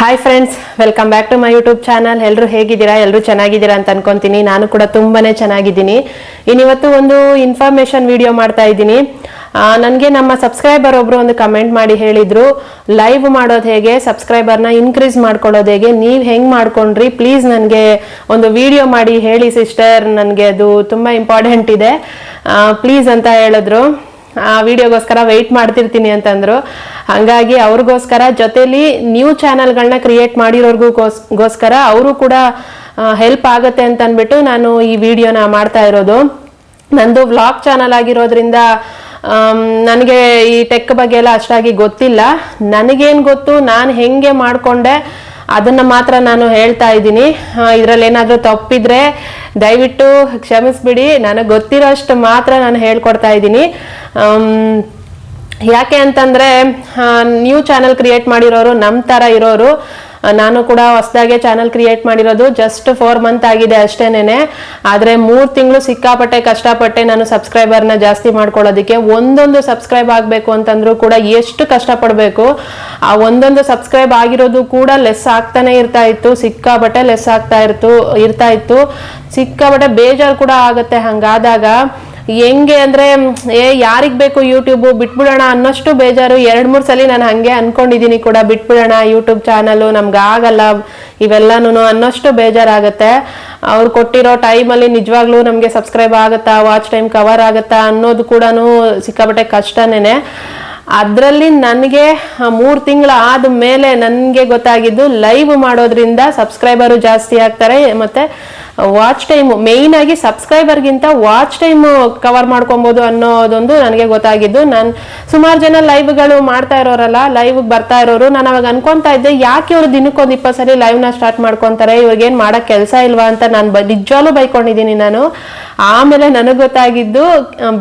Hi friends welcome back to my YouTube channel ಎಲ್ಲರೂ ಹೇಗಿದ್ದೀರಾ? ಎಲ್ಲರೂ ಚೆನ್ನಾಗಿದ್ದೀರಾ ಅಂತ ಅನ್ಕೊಂತೀನಿ. ನಾನು ಕೂಡ ತುಂಬಾನೇ ಚೆನ್ನಾಗಿದ್ದೀನಿ. ಇನ್ನಿವತ್ತು ಒಂದು ಇನ್ಫಾರ್ಮೇಶನ್ ವಿಡಿಯೋ ಮಾಡ್ತಾ ಇದ್ದೀನಿ. ನನಗೆ ನಮ್ಮ ಸಬ್ಸ್ಕ್ರೈಬರ್ ಒಬ್ರು ಒಂದು ಕಮೆಂಟ್ ಮಾಡಿ ಹೇಳಿದ್ರು ಲೈವ್ ಮಾಡೋದು ಹೇಗೆ? ಸಬ್ಸ್ಕ್ರೈಬರ್ನ ಇನ್ಕ್ರೀಸ್ ಮಾಡ್ಕೊಳ್ಳೋದು ಹೇಗೆ? ನೀವು ಹೆಂಗೆ ಮಾಡ್ಕೊಂಡ್ರಿ? ಪ್ಲೀಸ್ ನನಗೆ ಒಂದು ವಿಡಿಯೋ ಮಾಡಿ ಹೇಳಿ ಸಿಸ್ಟರ್ ನನಗೆ ಅದು ತುಂಬ ಇಂಪಾರ್ಟೆಂಟ್ ಇದೆ. ಪ್ಲೀಸ್ ಅಂತ ಹೇಳಿದ್ರು. ಆ ವಿಡಿಯೋಗೋಸ್ಕರ ವೆಯ್ಟ್ ಮಾಡ್ತಿರ್ತೀನಿ ಅಂತಂದ್ರು. ಹಂಗಾಗಿ ಅವ್ರಿಗೋಸ್ಕರ ಜೊತೆಲಿ ನ್ಯೂ ಚಾನಲ್ಗಳನ್ನ ಕ್ರಿಯೇಟ್ ಮಾಡಿರೋರ್ಗೂ ಗೋಸ್ಕರ ಅವರು ಕೂಡ ಹೆಲ್ಪ್ ಆಗುತ್ತೆ ಅಂತ ಅಂದ್ಬಿಟ್ಟು ನಾನು ಈ ವಿಡಿಯೋನ ಮಾಡ್ತಾ ಇರೋದು. ನಂದು ವ್ಲಾಗ್ ಚಾನಲ್ ಆಗಿರೋದ್ರಿಂದ ನನಗೆ ಈ ಟೆಕ್ ಬಗ್ಗೆ ಎಲ್ಲ ಅಷ್ಟಾಗಿ ಗೊತ್ತಿಲ್ಲ. ನನಗೇನು ಗೊತ್ತು, ನಾನು ಹೆಂಗೆ ಮಾಡ್ಕೊಂಡೆ ಅದನ್ನ ಮಾತ್ರ ನಾನು ಹೇಳ್ತಾ ಇದ್ದೀನಿ. ಇದರಲ್ಲಿ ಏನಾದರೂ ತಪ್ಪಿದ್ರೆ ದಯವಿಟ್ಟು ಕ್ಷಮಿಸ್ಬಿಡಿ. ನನಗೆ ಗೊತ್ತಿರೋಷ್ಟು ಮಾತ್ರ ನಾನು ಹೇಳ್ಕೊಡ್ತಾ ಇದ್ದೀನಿ. ಯಾಕೆ ಅಂತಂದ್ರೆ ನ್ಯೂ ಚಾನಲ್ ಕ್ರಿಯೇಟ್ ಮಾಡಿರೋರು ನಮ್ಮ ಥರ ಇರೋರು. ನಾನು ಕೂಡ ಹೊಸದಾಗೆ ಚಾನಲ್ ಕ್ರಿಯೇಟ್ ಮಾಡಿರೋದು ಜಸ್ಟ್ ಫೋರ್ ಮಂತ್ ಆಗಿದೆ ಅಷ್ಟೇನೆ ಆದರೆ ಮೂರು ತಿಂಗಳು ಸಿಕ್ಕಾಪಟ್ಟೆ ಕಷ್ಟಪಟ್ಟೆ ನಾನು ಸಬ್ಸ್ಕ್ರೈಬರ್ನ ಜಾಸ್ತಿ ಮಾಡ್ಕೊಳ್ಳೋದಕ್ಕೆ ಒಂದೊಂದು ಸಬ್ಸ್ಕ್ರೈಬ್ ಆಗಬೇಕು ಅಂತಂದ್ರೂ ಕೂಡ ಎಷ್ಟು ಕಷ್ಟಪಡಬೇಕು, ಆ ಒಂದೊಂದು ಸಬ್ಸ್ಕ್ರೈಬ್ ಆಗಿರೋದು ಕೂಡ ಲೆಸ್ ಆಗ್ತಾನೆ ಇರ್ತಾ ಇತ್ತು, ಸಿಕ್ಕಾಪಟ್ಟೆ ಲೆಸ್ ಆಗ್ತಾ ಇರ್ತು, ಇರ್ತಾ ಇತ್ತು. ಸಿಕ್ಕಾಪಟ್ಟೆ ಬೇಜಾರು ಕೂಡ ಆಗುತ್ತೆ ಹಂಗಾದಾಗ. ಹೆಂಗೆ ಅಂದ್ರೆ, ಏ, ಯಾರಿಗ್ ಬೇಕು ಯೂಟ್ಯೂಬ್ ಬಿಟ್ಬಿಡೋಣ ಅನ್ನೋಷ್ಟು ಬೇಜಾರು. ಎರಡ್, ಮೂರ್ ಸಲ ನಾನು ಹಂಗೆ ಅನ್ಕೊಂಡಿದೀನಿ ಕೂಡ ಬಿಟ್ಬಿಡೋಣ ಯೂಟ್ಯೂಬ್ ಚಾನಲ್ ನಮ್ಗೆ ಆಗಲ್ಲ ಇವೆಲ್ಲಾನು ಅನ್ನೋಷ್ಟು ಬೇಜಾರಾಗತ್ತೆ. ಅವ್ರು ಕೊಟ್ಟಿರೋ ಟೈಮಲ್ಲಿ ನಿಜವಾಗ್ಲೂ ನಮಗೆ ಸಬ್ಸ್ಕ್ರೈಬ್ ಆಗುತ್ತಾ ವಾಚ್ ಟೈಮ್ ಕವರ್ ಆಗುತ್ತಾ ಅನ್ನೋದು ಕೂಡ ಸಿಕ್ಕಾಪಟ್ಟೆ ಕಷ್ಟನೇನೆ. ಅದರಲ್ಲಿ ನನಗೆ ಮೂರು ತಿಂಗಳ ಆದ ಮೇಲೆ ನನಗೆ ಗೊತ್ತಾಗಿದ್ದು ಲೈವ್ ಮಾಡೋದ್ರಿಂದ ಸಬ್ಸ್ಕ್ರೈಬರು ಜಾಸ್ತಿ ಆಗ್ತಾರೆ, ಮತ್ತೆ ವಾಚ್ ಟೈಮ್ ಮೇಯ್ನ್ ಆಗಿ ಸಬ್ಸ್ಕ್ರೈಬರ್ಗಿಂತ ವಾಚ್ ಟೈಮ್ ಕವರ್ ಮಾಡ್ಕೊಬೋದು ಅನ್ನೋದೊಂದು ನನಗೆ ಗೊತ್ತಾಗಿದ್ದು. ನಾನು ಸುಮಾರು ಜನ ಲೈವ್ಗಳು ಮಾಡ್ತಾ ಇರೋರಲ್ಲ ಲೈವ್ ಬರ್ತಾ ಇರೋರು, ನಾನು ಅವಾಗ ಅನ್ಕೊಂತಾ ಇದ್ದೆ, ಯಾಕೆ ಇವರು ದಿನಕ್ಕೊಂದು ಇಪ್ಪತ್ತು ಸರಿ ಲೈವ್ನ ಸ್ಟಾರ್ಟ್ ಮಾಡ್ಕೊತಾರೆ, ಇವ್ರಿಗೇನು ಮಾಡೋ ಕೆಲಸ ಇಲ್ವಾ ಅಂತ ನಾನು ನಿಜವಾಗ್ಲೂ ಬೈಕೊಂಡಿದ್ದೀನಿ ನಾನು. ಆಮೇಲೆ ನನಗೆ ಗೊತ್ತಾಗಿದ್ದು,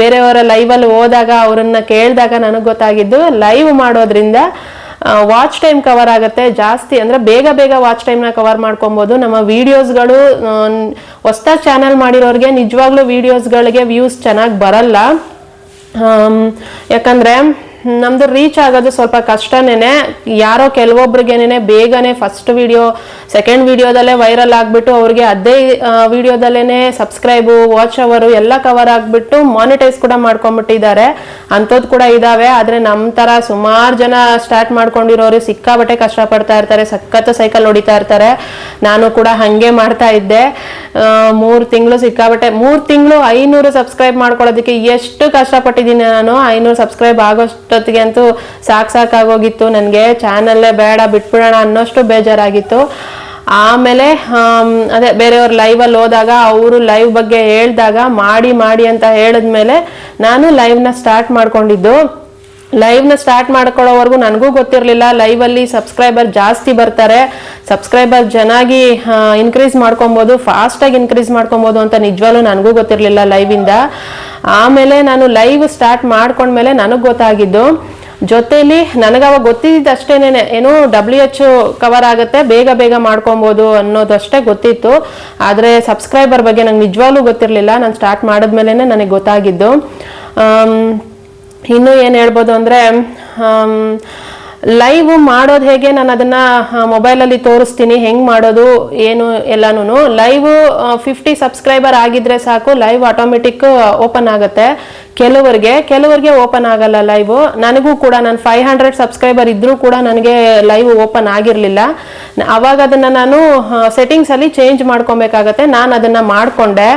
ಬೇರೆಯವರ ಲೈವಲ್ಲಿ ಹೋದಾಗ ಅವರನ್ನ ಕೇಳಿದಾಗ ನನಗೆ ಗೊತ್ತಾಗಿದ್ದು ಲೈವ್ ಮಾಡೋದ್ರಿಂದ ವಾಚ್ ಟೈಮ್ ಕವರ್ ಆಗುತ್ತೆ. ಜಾಸ್ತಿ ಅಂದ್ರೆ ಬೇಗ ಬೇಗ ವಾಚ್ ಟೈಮ್ನ ಕವರ್ ಮಾಡ್ಕೊಬೋದು. ನಮ್ಮ ವಿಡಿಯೋಸ್ಗಳು ಹೊಸ ಚಾನಲ್ ಮಾಡಿರೋರಿಗೆ ನಿಜವಾಗ್ಲೂ ವಿಡಿಯೋಸ್ಗಳಿಗೆ ವ್ಯೂಸ್ ಚೆನ್ನಾಗಿ ಬರಲ್ಲ. ಯಾಕಂದರೆ ನಮ್ದು ರೀಚ್ ಆಗೋದು ಸ್ವಲ್ಪ ಕಷ್ಟನೇನೆ. ಯಾರೋ ಕೆಲವೊಬ್ರಿಗೇನೆ ಬೇಗನೆ ಫಸ್ಟ್ ವಿಡಿಯೋ ಸೆಕೆಂಡ್ ವಿಡಿಯೋದಲ್ಲೇ ವೈರಲ್ ಆಗಿಬಿಟ್ಟು ಅವ್ರಿಗೆ ಅದೇ ವಿಡಿಯೋದಲ್ಲೇನೆ ಸಬ್ಸ್ಕ್ರೈಬು ವಾಚ್ ಅವರು ಎಲ್ಲ ಕವರ್ ಆಗಿಬಿಟ್ಟು ಮಾನಿಟೈಸ್ ಕೂಡ ಮಾಡ್ಕೊಂಡ್ಬಿಟ್ಟಿದ್ದಾರೆ. ಅಂಥದ್ದು ಕೂಡ ಇದಾವೆ. ಆದ್ರೆ ನಮ್ಮ ತರ ಸುಮಾರು ಜನ ಸ್ಟಾರ್ಟ್ ಮಾಡ್ಕೊಂಡಿರೋರು ಸಿಕ್ಕಾಬಟ್ಟೆ ಕಷ್ಟಪಡ್ತಾ ಇರ್ತಾರೆ ಸಖತ್ತು ಸೈಕಲ್ ಹೊಡಿತಾ ಇರ್ತಾರೆ. ನಾನು ಕೂಡ ಹಂಗೆ ಮಾಡ್ತಾ ಇದ್ದೆ. ಮೂರು ತಿಂಗಳು ಸಿಕ್ಕಾಬಟ್ಟೆ ಮೂರು ತಿಂಗಳು ಐನೂರು ಸಬ್ಸ್ಕ್ರೈಬ್ ಮಾಡ್ಕೊಳ್ಳೋದಕ್ಕೆ ಎಷ್ಟು ಕಷ್ಟಪಟ್ಟಿದ್ದೀನಿ ನಾನು. ಐನೂರು ಸಬ್ಸ್ಕ್ರೈಬ್ ಆಗೋಷ್ಟೊತ್ತಿಗೆ ಅಂತೂ ಸಾಕು ಸಾಕಾಗೋಗಿತ್ತು ನನಗೆ ಚಾನಲ್ಲೇ ಬೇಡ ಬಿಟ್ಬಿಡೋಣ ಅನ್ನೋಷ್ಟು ಬೇಜಾರಾಗಿತ್ತು. ಆಮೇಲೆ ಆಮ್, ಅದೇ ಬೇರೆಯವ್ರ ಲೈವಲ್ಲಿ ಹೋದಾಗ ಅವರು ಲೈವ್ ಬಗ್ಗೆ ಹೇಳಿದಾಗ ಮಾಡಿ ಮಾಡಿ ಅಂತ ಹೇಳಿದ್ಮೇಲೆ ನಾನು ಲೈವ್ನ ಸ್ಟಾರ್ಟ್ ಮಾಡ್ಕೊಂಡಿದ್ದು. ಲೈವ್ನ ಸ್ಟಾರ್ಟ್ ಮಾಡ್ಕೊಳ್ಳೋವರೆಗೂ ನನಗೂ ಗೊತ್ತಿರಲಿಲ್ಲ. ಲೈವಲ್ಲಿ ಸಬ್ಸ್ಕ್ರೈಬರ್ ಜಾಸ್ತಿ ಬರ್ತಾರೆ. ಸಬ್ಸ್ಕ್ರೈಬರ್ ಚೆನ್ನಾಗಿ ಇನ್ಕ್ರೀಸ್ ಮಾಡ್ಕೊಬೋದು ಫಾಸ್ಟಾಗಿ ಇನ್ಕ್ರೀಸ್ ಮಾಡ್ಕೊಬೋದು ಅಂತ ನಿಜವಾಗ್ಲೂ ನನಗೂ ಗೊತ್ತಿರಲಿಲ್ಲ ಲೈವಿಂದ ಆಮೇಲೆ ನಾನು ಲೈವ್ ಸ್ಟಾರ್ಟ್ ಮಾಡ್ಕೊಂಡ್ಮೇಲೆ ನನಗೆ ಗೊತ್ತಾಗಿದ್ದು, ಜೊತೆಲಿ ನನಗೆ ಅವಾಗ ಗೊತ್ತಿದ್ದ ಅಷ್ಟೇನೆ ಏನು ಡಬ್ಲ್ಯೂ ಎಚ್ ಕವರ್ ಆಗುತ್ತೆ, ಬೇಗ ಬೇಗ ಮಾಡ್ಕೊಬೋದು ಅನ್ನೋದಷ್ಟೇ ಗೊತ್ತಿತ್ತು. ಆದರೆ ಸಬ್ಸ್ಕ್ರೈಬರ್ ಬಗ್ಗೆ ನಂಗೆ ನಿಜವಾಗ್ಲೂ ಗೊತ್ತಿರಲಿಲ್ಲ. ನಾನು ಸ್ಟಾರ್ಟ್ ಮಾಡಿದ್ಮೇಲೆ ನನಗೆ ಗೊತ್ತಾಗಿದ್ದು. ಇನ್ನು ಏನು ಹೇಳ್ಬೋದು ಅಂದರೆ ಲೈವ್ ಮಾಡೋದು ಹೇಗೆ? ನಾನು ಅದನ್ನ ಮೊಬೈಲಲ್ಲಿ ತೋರಿಸ್ತೀನಿ. ಹೆಂಗೆ ಮಾಡೋದು? ಏನು ಎಲ್ಲಾನು ಲೈವ್ ಫಿಫ್ಟಿ ಸಬ್ಸ್ಕ್ರೈಬರ್ ಆಗಿದ್ರೆ ಸಾಕು. ಲೈವ್ ಆಟೋಮೆಟಿಕ್ ಓಪನ್ ಆಗುತ್ತೆ. ಕೆಲವರಿಗೆ ಕೆಲವರಿಗೆ ಓಪನ್ ಆಗಲ್ಲ ಲೈವ್ ನನಗೂ ಕೂಡ, ನಾನು ಫೈವ್ ಹಂಡ್ರೆಡ್ ಸಬ್ಸ್ಕ್ರೈಬರ್ ಇದ್ದರೂ ಕೂಡ ನನಗೆ ಲೈವ್ ಓಪನ್ ಆಗಿರಲಿಲ್ಲ. ಅವಾಗ ಅದನ್ನ ನಾನು ಸೆಟ್ಟಿಂಗ್ಸ್ ಅಲ್ಲಿ ಚೇಂಜ್ ಮಾಡ್ಕೊಬೇಕಾಗತ್ತೆ. ನಾನು ಅದನ್ನ ಮಾಡ್ಕೊಂಡೆ.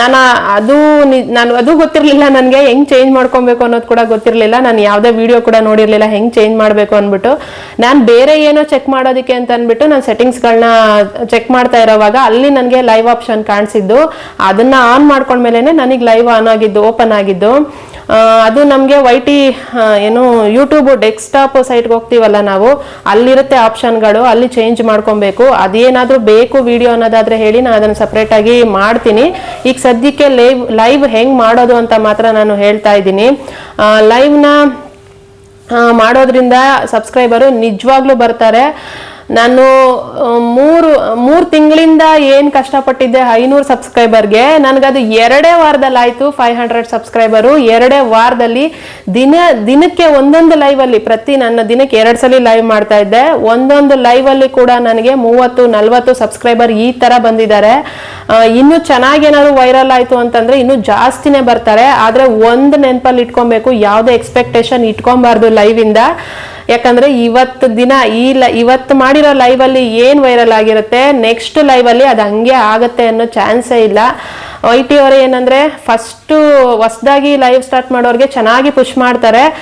ನಾನು ಅದು ನಾನು ಅದು ಗೊತ್ತಿರಲಿಲ್ಲ ನನಗೆ ಹೆಂಗೆ ಚೇಂಜ್ ಮಾಡ್ಕೊಬೇಕು ಅನ್ನೋದು ಕೂಡ ಗೊತ್ತಿರಲಿಲ್ಲ. ನಾನು ಯಾವುದೇ ವಿಡಿಯೋ ಕೂಡ ನೋಡಿರಲಿಲ್ಲ ಹೆಂಗೆ ಚೇಂಜ್ ಮಾಡಬೇಕು ಅಂದ್ಬಿಟ್ಟು. ನಾನು ಬೇರೆ ಏನೋ ಚೆಕ್ ಮಾಡೋದಕ್ಕೆ ಅಂತ ಅಂದ್ಬಿಟ್ಟು ನಾನು ಸೆಟ್ಟಿಂಗ್ಸ್ಗಳನ್ನ ಚೆಕ್ ಮಾಡ್ತಾ ಇರೋವಾಗ ಅಲ್ಲಿ ನನಗೆ ಲೈವ್ ಆಪ್ಷನ್ ಕಾಣಿಸಿದ್ದು. ಅದನ್ನು ಆನ್ ಮಾಡ್ಕೊಂಡ್ಮೇಲೆ ನನಗೆ ಲೈವ್ ಆನ್ ಆಗಿದ್ದು ಓಪನ್ ಆಗಿದ್ದು. ಅದು ನಮಗೆ ವೈ ಟಿ ಏನು ಯೂಟ್ಯೂಬ್ ಡೆಸ್ಕ್ಟಾಪ್ ಸೈಟ್ಗೆ ಹೋಗ್ತೀವಲ್ಲ ನಾವು, ಅಲ್ಲಿರುತ್ತೆ ಆಪ್ಷನ್ಗಳು ಅಲ್ಲಿ ಚೇಂಜ್ ಮಾಡ್ಕೊಬೇಕು. ಅದೇನಾದರೂ ಬೇಕು ವಿಡಿಯೋ ಅನ್ನೋದಾದ್ರೆ ಹೇಳಿ ನಾನು ಅದನ್ನು ಸಪ್ರೇಟಾಗಿ ಮಾಡ್ತೀನಿ. ಈಗ ಸದ್ಯಕ್ಕೆ ಲೈವ್ ಲೈವ್ ಹೆಂಗ್ ಮಾಡೋದು ಅಂತ ಮಾತ್ರ ನಾನು ಹೇಳ್ತಾ ಇದ್ದೀನಿ. ಲೈವ್ನ ಮಾಡೋದ್ರಿಂದ ಸಬ್ಸ್ಕ್ರೈಬರು ನಿಜವಾಗ್ಲೂ ಬರ್ತಾರೆ. ನಾನು ಮೂರು ಮೂರು ತಿಂಗಳಿಂದ ಏನು ಕಷ್ಟಪಟ್ಟಿದ್ದೆ ಐನೂರು ಸಬ್ಸ್ಕ್ರೈಬರ್ಗೆ ನನಗದು ಎರಡೇ ವಾರದಲ್ಲಿ ಆಯಿತು ಫೈವ್ ಹಂಡ್ರೆಡ್ ಸಬ್ಸ್ಕ್ರೈಬರು ಎರಡೇ ವಾರದಲ್ಲಿ ದಿನ, ದಿನಕ್ಕೆ ಒಂದೊಂದು ಲೈವಲ್ಲಿ ಪ್ರತಿ ನನ್ನ ದಿನಕ್ಕೆ ಎರಡು ಸಲ ಲೈವ್ ಮಾಡ್ತಾ ಇದ್ದೆ. ಒಂದೊಂದು ಲೈವಲ್ಲಿ ಕೂಡ ನನಗೆ ಮೂವತ್ತು, ನಲ್ವತ್ತು ಸಬ್ಸ್ಕ್ರೈಬರ್ ಈ ಥರ ಬಂದಿದ್ದಾರೆ. ಇನ್ನು ಚೆನ್ನಾಗಿ ಏನಾದ್ರು ವೈರಲ್ ಆಯಿತು ಅಂತಂದ್ರೆ ಇನ್ನೂ ಜಾಸ್ತಿನೇ ಬರ್ತಾರೆ. ಆದರೆ ಒಂದು ನೆನಪಲ್ಲಿ ಇಟ್ಕೊಬೇಕು, ಯಾವುದೇ ಎಕ್ಸ್ಪೆಕ್ಟೇಷನ್ ಇಟ್ಕೊಬಾರ್ದು ಲೈವಿಂದ ಯಾಕಂದ್ರೆ ಇವತ್ತು ದಿನ ಈ ಇವತ್ತು ಮಾಡಿರೋ ಲೈವಲ್ಲಿ ಏನು ವೈರಲ್ ಆಗಿರುತ್ತೆ ನೆಕ್ಸ್ಟ್ ಲೈವಲ್ಲಿ ಅದು ಹಂಗೆ ಆಗುತ್ತೆ ಅನ್ನೋ ಚಾನ್ಸೇ ಇಲ್ಲ. ಐ ಟಿ ಅವರು ಏನಂದ್ರೆ ಫಸ್ಟು ಹೊಸ್ದಾಗಿ ಲೈವ್ ಸ್ಟಾರ್ಟ್ ಮಾಡೋರಿಗೆ ಚೆನ್ನಾಗಿ ಪುಷ್ ಮಾಡ್ತಾರೆ.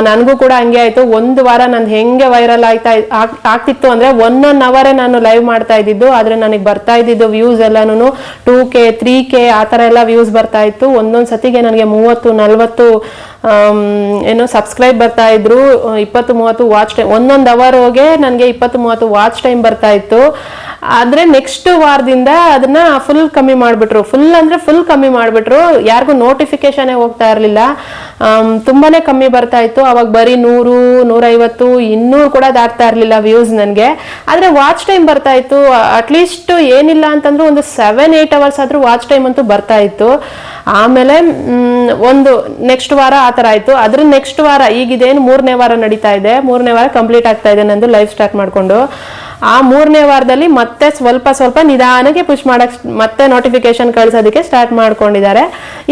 ನನಗೂ ಕೂಡ ಹಂಗೆ ಆಯಿತು. ಒಂದು ವಾರ ನಾನು ಹೆಂಗೆ ವೈರಲ್ ಆಯ್ತಾ, ಆಗ್- ಆಗ್ತಿತ್ತು ಅಂದರೆ ಒನ್ ಒನ್ ಅವರೇ ನಾನು ಲೈವ್ ಮಾಡ್ತಾ ಇದ್ದಿದ್ದು. ಆದರೆ ನನಗೆ ಬರ್ತಾ ಇದ್ದಿದ್ದು ವ್ಯೂಸ್ ಎಲ್ಲಾನು ಟೂ ಕೆ ತ್ರೀ ಕೆ ಆ ಥರ ಎಲ್ಲ ವ್ಯೂಸ್ ಬರ್ತಾ ಇತ್ತು. ಒಂದೊಂದು ಸತಿಗೆ ನನಗೆ ಮೂವತ್ತು, ನಲ್ವತ್ತು ಏನು ಸಬ್ಸ್ಕ್ರೈಬ್ ಬರ್ತಾ ಇದ್ರು. ಇಪ್ಪತ್ತು, ಮೂವತ್ತು ವಾಚ್ ಟೈಮ್ ಒಂದೊಂದು ಹೋಗಿ ನನಗೆ ಇಪ್ಪತ್ತು, ಮೂವತ್ತು ವಾಚ್ ಟೈಮ್ ಬರ್ತಾ ಇತ್ತು. ಆದರೆ ನೆಕ್ಸ್ಟ್ ವಾರದಿಂದ ಅದನ್ನ ಫುಲ್ ಕಮ್ಮಿ ಮಾಡಿಬಿಟ್ರು. ಫುಲ್ ಅಂದರೆ ಫುಲ್ ಕಮ್ಮಿ ಮಾಡಿಬಿಟ್ರು. ಯಾರಿಗೂ ನೋಟಿಫಿಕೇಶನೇ ಹೋಗ್ತಾ ಇರಲಿಲ್ಲ. ತುಂಬಾನೇ ಕಮ್ಮಿ ಬರ್ತಾ ಇತ್ತು. ಅವಾಗ ಬರೀ ನೂರು, ನೂರೈವತ್ತು, ಇನ್ನೂರು ಕೂಡ ದಾಟ್ತಾ ಇರಲಿಲ್ಲ ವ್ಯೂಸ್ ನನಗೆ. ಆದರೆ ವಾಚ್ ಟೈಮ್ ಬರ್ತಾ ಇತ್ತು. ಅಟ್ಲೀಸ್ಟ್ ಏನಿಲ್ಲ ಅಂತಂದ್ರೆ ಒಂದು ಸೆವೆನ್ ಏಯ್ಟ್ ಅವರ್ಸ್ ಆದರೂ ವಾಚ್ ಟೈಮ್ ಅಂತೂ ಬರ್ತಾ ಇತ್ತು. ಆಮೇಲೆ ಒಂದು ನೆಕ್ಸ್ಟ್ ವಾರ ಆ ಥರ ಆಯಿತು. ಅದ್ರ ನೆಕ್ಸ್ಟ್ ವಾರ ಈಗಿದೇನು ಮೂರನೇ ವಾರ ನಡೀತಾ ಇದೆ. ಮೂರನೇ ವಾರ ಕಂಪ್ಲೀಟ್ ಆಗ್ತಾ ಇದೆ ನಂದು ಲೈವ್ ಸ್ಟಾರ್ಟ್ ಮಾಡಿಕೊಂಡು. ಆ ಮೂರನೇ ವಾರದಲ್ಲಿ ಮತ್ತೆ ಸ್ವಲ್ಪ ಸ್ವಲ್ಪ ನಿಧಾನಕ್ಕೆ ಪುಷ್ ಮಾಡಕ್ ಮತ್ತೆ ನೋಟಿಫಿಕೇಶನ್ ಕಳ್ಸೋದಕ್ಕೆ ಸ್ಟಾರ್ಟ್ ಮಾಡ್ಕೊಂಡಿದ್ದಾರೆ.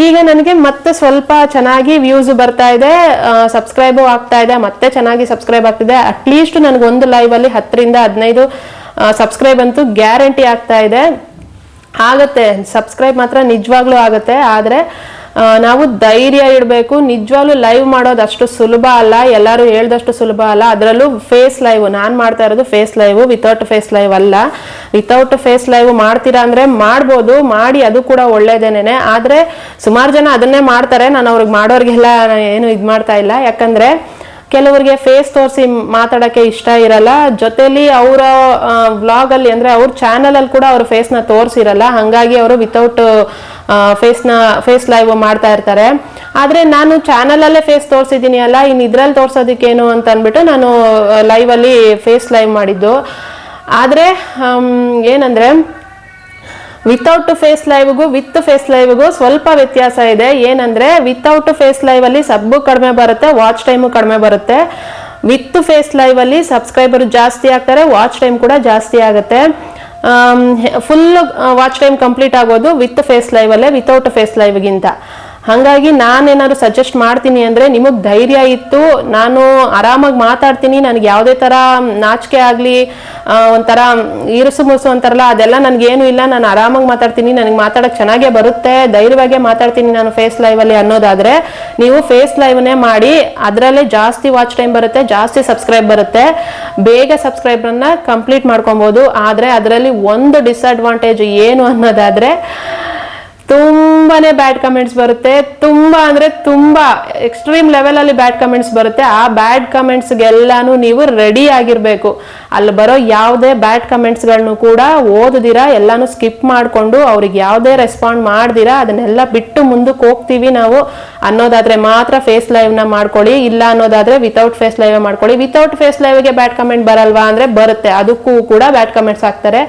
ಈಗ ನನಗೆ ಮತ್ತೆ ಸ್ವಲ್ಪ ಚೆನ್ನಾಗಿ ವ್ಯೂಸ್ ಬರ್ತಾ ಇದೆ ಸಬ್ಸ್ಕ್ರೈಬು ಆಗ್ತಾ ಇದೆ, ಮತ್ತೆ ಚೆನ್ನಾಗಿ ಸಬ್ಸ್ಕ್ರೈಬ್ ಆಗ್ತಿದೆ. ಅಟ್ಲೀಸ್ಟ್ ನನಗೆ ಒಂದು ಲೈವಲ್ಲಿ ಹತ್ತರಿಂದ ಹದಿನೈದು ಸಬ್ಸ್ಕ್ರೈಬ್ ಅಂತೂ ಗ್ಯಾರಂಟಿ ಆಗ್ತಾ ಇದೆ. ಆಗತ್ತೆ ಸಬ್ಸ್ಕ್ರೈಬ್ ಮಾತ್ರ ನಿಜವಾಗ್ಲೂ ಆಗುತ್ತೆ. ಆದರೆ ನಾವು ಧೈರ್ಯ ಇಡಬೇಕು. ನಿಜವಾಗ್ಲೂ ಲೈವ್ ಮಾಡೋದು ಅಷ್ಟು ಸುಲಭ ಅಲ್ಲ. ಎಲ್ಲರೂ ಹೇಳ್ದಷ್ಟು ಸುಲಭ ಅಲ್ಲ. ಅದರಲ್ಲೂ ಫೇಸ್ ಲೈವ್ ನಾನು ಮಾಡ್ತಾ ಇರೋದು face live without face live ಅಲ್ಲ. ವಿತೌಟ್ ಫೇಸ್ ಲೈವ್ ಮಾಡ್ತೀರಾ ಅಂದರೆ ಮಾಡ್ಬೋದು. ಮಾಡಿ ಅದು ಕೂಡ ಒಳ್ಳೇದೇನೆ ಆದರೆ ಸುಮಾರು ಜನ ಅದನ್ನೇ ಮಾಡ್ತಾರೆ. ನಾನು ಅವ್ರಿಗೆ ಮಾಡೋರಿಗೆಲ್ಲ ಏನು ಇದು ಮಾಡ್ತಾ ಇಲ್ಲ. ಯಾಕಂದರೆ ಕೆಲವರಿಗೆ ಫೇಸ್ ತೋರಿಸಿ ಮಾತಾಡೋಕ್ಕೆ ಇಷ್ಟ ಇರಲ್ಲ. ಜೊತೆಲಿ ಅವರ ವ್ಲಾಗಲ್ಲಿ ಅಂದರೆ ಅವ್ರ ಚಾನಲಲ್ಲಿ ಕೂಡ ಅವ್ರ ಫೇಸ್ನ ತೋರಿಸಿರಲ್ಲ. ಹಾಗಾಗಿ ಅವರು ವಿತೌಟ್ ಫೇಸ್ನ ಫೇಸ್ ಲೈವ್ ಮಾಡ್ತಾ ಇರ್ತಾರೆ. ಆದರೆ ನಾನು ಚಾನಲಲ್ಲೇ ಫೇಸ್ ತೋರಿಸಿದ್ದೀನಿ ಅಲ್ಲ ಇನ್ನು ಇದ್ರಲ್ಲಿ ತೋರಿಸೋದಕ್ಕೇನು ಅಂತ ಅಂದ್ಬಿಟ್ಟು ನಾನು ಲೈವಲ್ಲಿ ಫೇಸ್ ಲೈವ್ ಮಾಡಿದ್ದು. ಆದರೆ ಏನಂದರೆ ವಿತೌಟ್ ಫೇಸ್ ಲೈವ್ಗೂ ವಿತ್ ಫೇಸ್ ಲೈವ್ಗೂ ಸ್ವಲ್ಪ ವ್ಯತ್ಯಾಸ ಇದೆ. ಏನಂದರೆ ವಿತೌಟ್ ಫೇಸ್ ಲೈವಲ್ಲಿ ಸಬ್ಬು ಕಡಿಮೆ ಬರುತ್ತೆ ವಾಚ್ ಟೈಮು ಕಡಿಮೆ ಬರುತ್ತೆ. ವಿತ್ ಫೇಸ್ ಲೈವಲ್ಲಿ ಸಬ್ಸ್ಕ್ರೈಬರ್ ಜಾಸ್ತಿ ಆಗ್ತಾರೆ ವಾಚ್ ಟೈಮ್ ಕೂಡ ಜಾಸ್ತಿ ಆಗುತ್ತೆ. ಫುಲ್ ವಾಚ್ ಟೈಮ್ ಕಂಪ್ಲೀಟ್ ಆಗೋದು ವಿತ್ ಫೇಸ್ ಲೈವ್ ಅಲ್ಲೇ ವಿತೌಟ್ ಫೇಸ್ ಲೈವ್ಗಿಂತ ಹಾಗಾಗಿ ನಾನೇನಾದ್ರು ಸಜೆಸ್ಟ್ ಮಾಡ್ತೀನಿ ಅಂದರೆ ನಿಮಗೆ ಧೈರ್ಯ ಇತ್ತು, ನಾನು ಆರಾಮಾಗಿ ಮಾತಾಡ್ತೀನಿ, ನನಗೆ ಯಾವುದೇ ಥರ ನಾಚಿಕೆ ಆಗಲಿ ಒಂಥರ ಇರುಸು ಮುರುಸು ಅಂತಾರಲ್ಲ, ಅದೆಲ್ಲ ನನಗೇನು ಇಲ್ಲ, ನಾನು ಆರಾಮಾಗಿ ಮಾತಾಡ್ತೀನಿ, ನನಗೆ ಮಾತಾಡೋಕೆ ಚೆನ್ನಾಗೇ ಬರುತ್ತೆ, ಧೈರ್ಯವಾಗೇ ಮಾತಾಡ್ತೀನಿ ನಾನು ಫೇಸ್ ಲೈವಲ್ಲಿ ಅನ್ನೋದಾದರೆ, ನೀವು ಫೇಸ್ ಲೈವ್ನೇ ಮಾಡಿ, ಅದರಲ್ಲೇ ಜಾಸ್ತಿ ವಾಚ್ ಟೈಮ್ ಬರುತ್ತೆ, ಜಾಸ್ತಿ ಸಬ್ಸ್ಕ್ರೈಬ್ ಬರುತ್ತೆ, ಬೇಗ ಸಬ್ಸ್ಕ್ರೈಬರನ್ನ ಕಂಪ್ಲೀಟ್ ಮಾಡ್ಕೊಬೋದು, ಆದರೆ ಅದರಲ್ಲಿ ಒಂದು ಡಿಸ್ಅಡ್ವಾಂಟೇಜ್ ಏನು ಅನ್ನೋದಾದರೆ ತುಂಬಾನೇ ಬ್ಯಾಡ್ ಕಮೆಂಟ್ಸ್ ಬರುತ್ತೆ. ತುಂಬಾ ಅಂದ್ರೆ ತುಂಬಾ ಎಕ್ಸ್ಟ್ರೀಮ್ ಲೆವೆಲ್ ಅಲ್ಲಿ ಬ್ಯಾಡ್ ಕಮೆಂಟ್ಸ್ ಬರುತ್ತೆ. ಆ ಬ್ಯಾಡ್ ಕಮೆಂಟ್ಸ್ಗೆಲ್ಲಾನು ನೀವು ರೆಡಿ ಆಗಿರ್ಬೇಕು. ಅಲ್ಲಿ ಬರೋ ಯಾವುದೇ ಬ್ಯಾಡ್ ಕಮೆಂಟ್ಸ್ಗಳನ್ನೂ ಕೂಡ ಓದಿದಿರಾ, ಎಲ್ಲಾನು ಸ್ಕಿಪ್ ಮಾಡಿಕೊಂಡು ಅವ್ರಿಗೆ ಯಾವುದೇ ರೆಸ್ಪಾಂಡ್ ಮಾಡ್ದಿರಾ, ಅದನ್ನೆಲ್ಲ ಬಿಟ್ಟು ಮುಂದಕ್ಕೆ ಹೋಗ್ತೀವಿ ನಾವು. ಅನ್ನೋದಾದ್ರೆ ಮಾತ್ರ ಫೇಸ್ ಲೈವ್ನ ಮಾಡ್ಕೊಳ್ಳಿ, ಇಲ್ಲ ಅನ್ನೋದಾದ್ರೆ ವಿತೌಟ್ ಫೇಸ್ ಲೈವ್ ಮಾಡ್ಕೊಳ್ಳಿ. ವಿತೌಟ್ ಫೇಸ್ ಲೈವ್ಗೆ ಬ್ಯಾಡ್ ಕಮೆಂಟ್ ಬರಲ್ವಾ ಅಂದ್ರೆ ಬರುತ್ತೆ, ಅದಕ್ಕೂ ಕೂಡ ಬ್ಯಾಡ್ ಕಮೆಂಟ್ಸ್ ಹಾಕ್ತಾರೆ.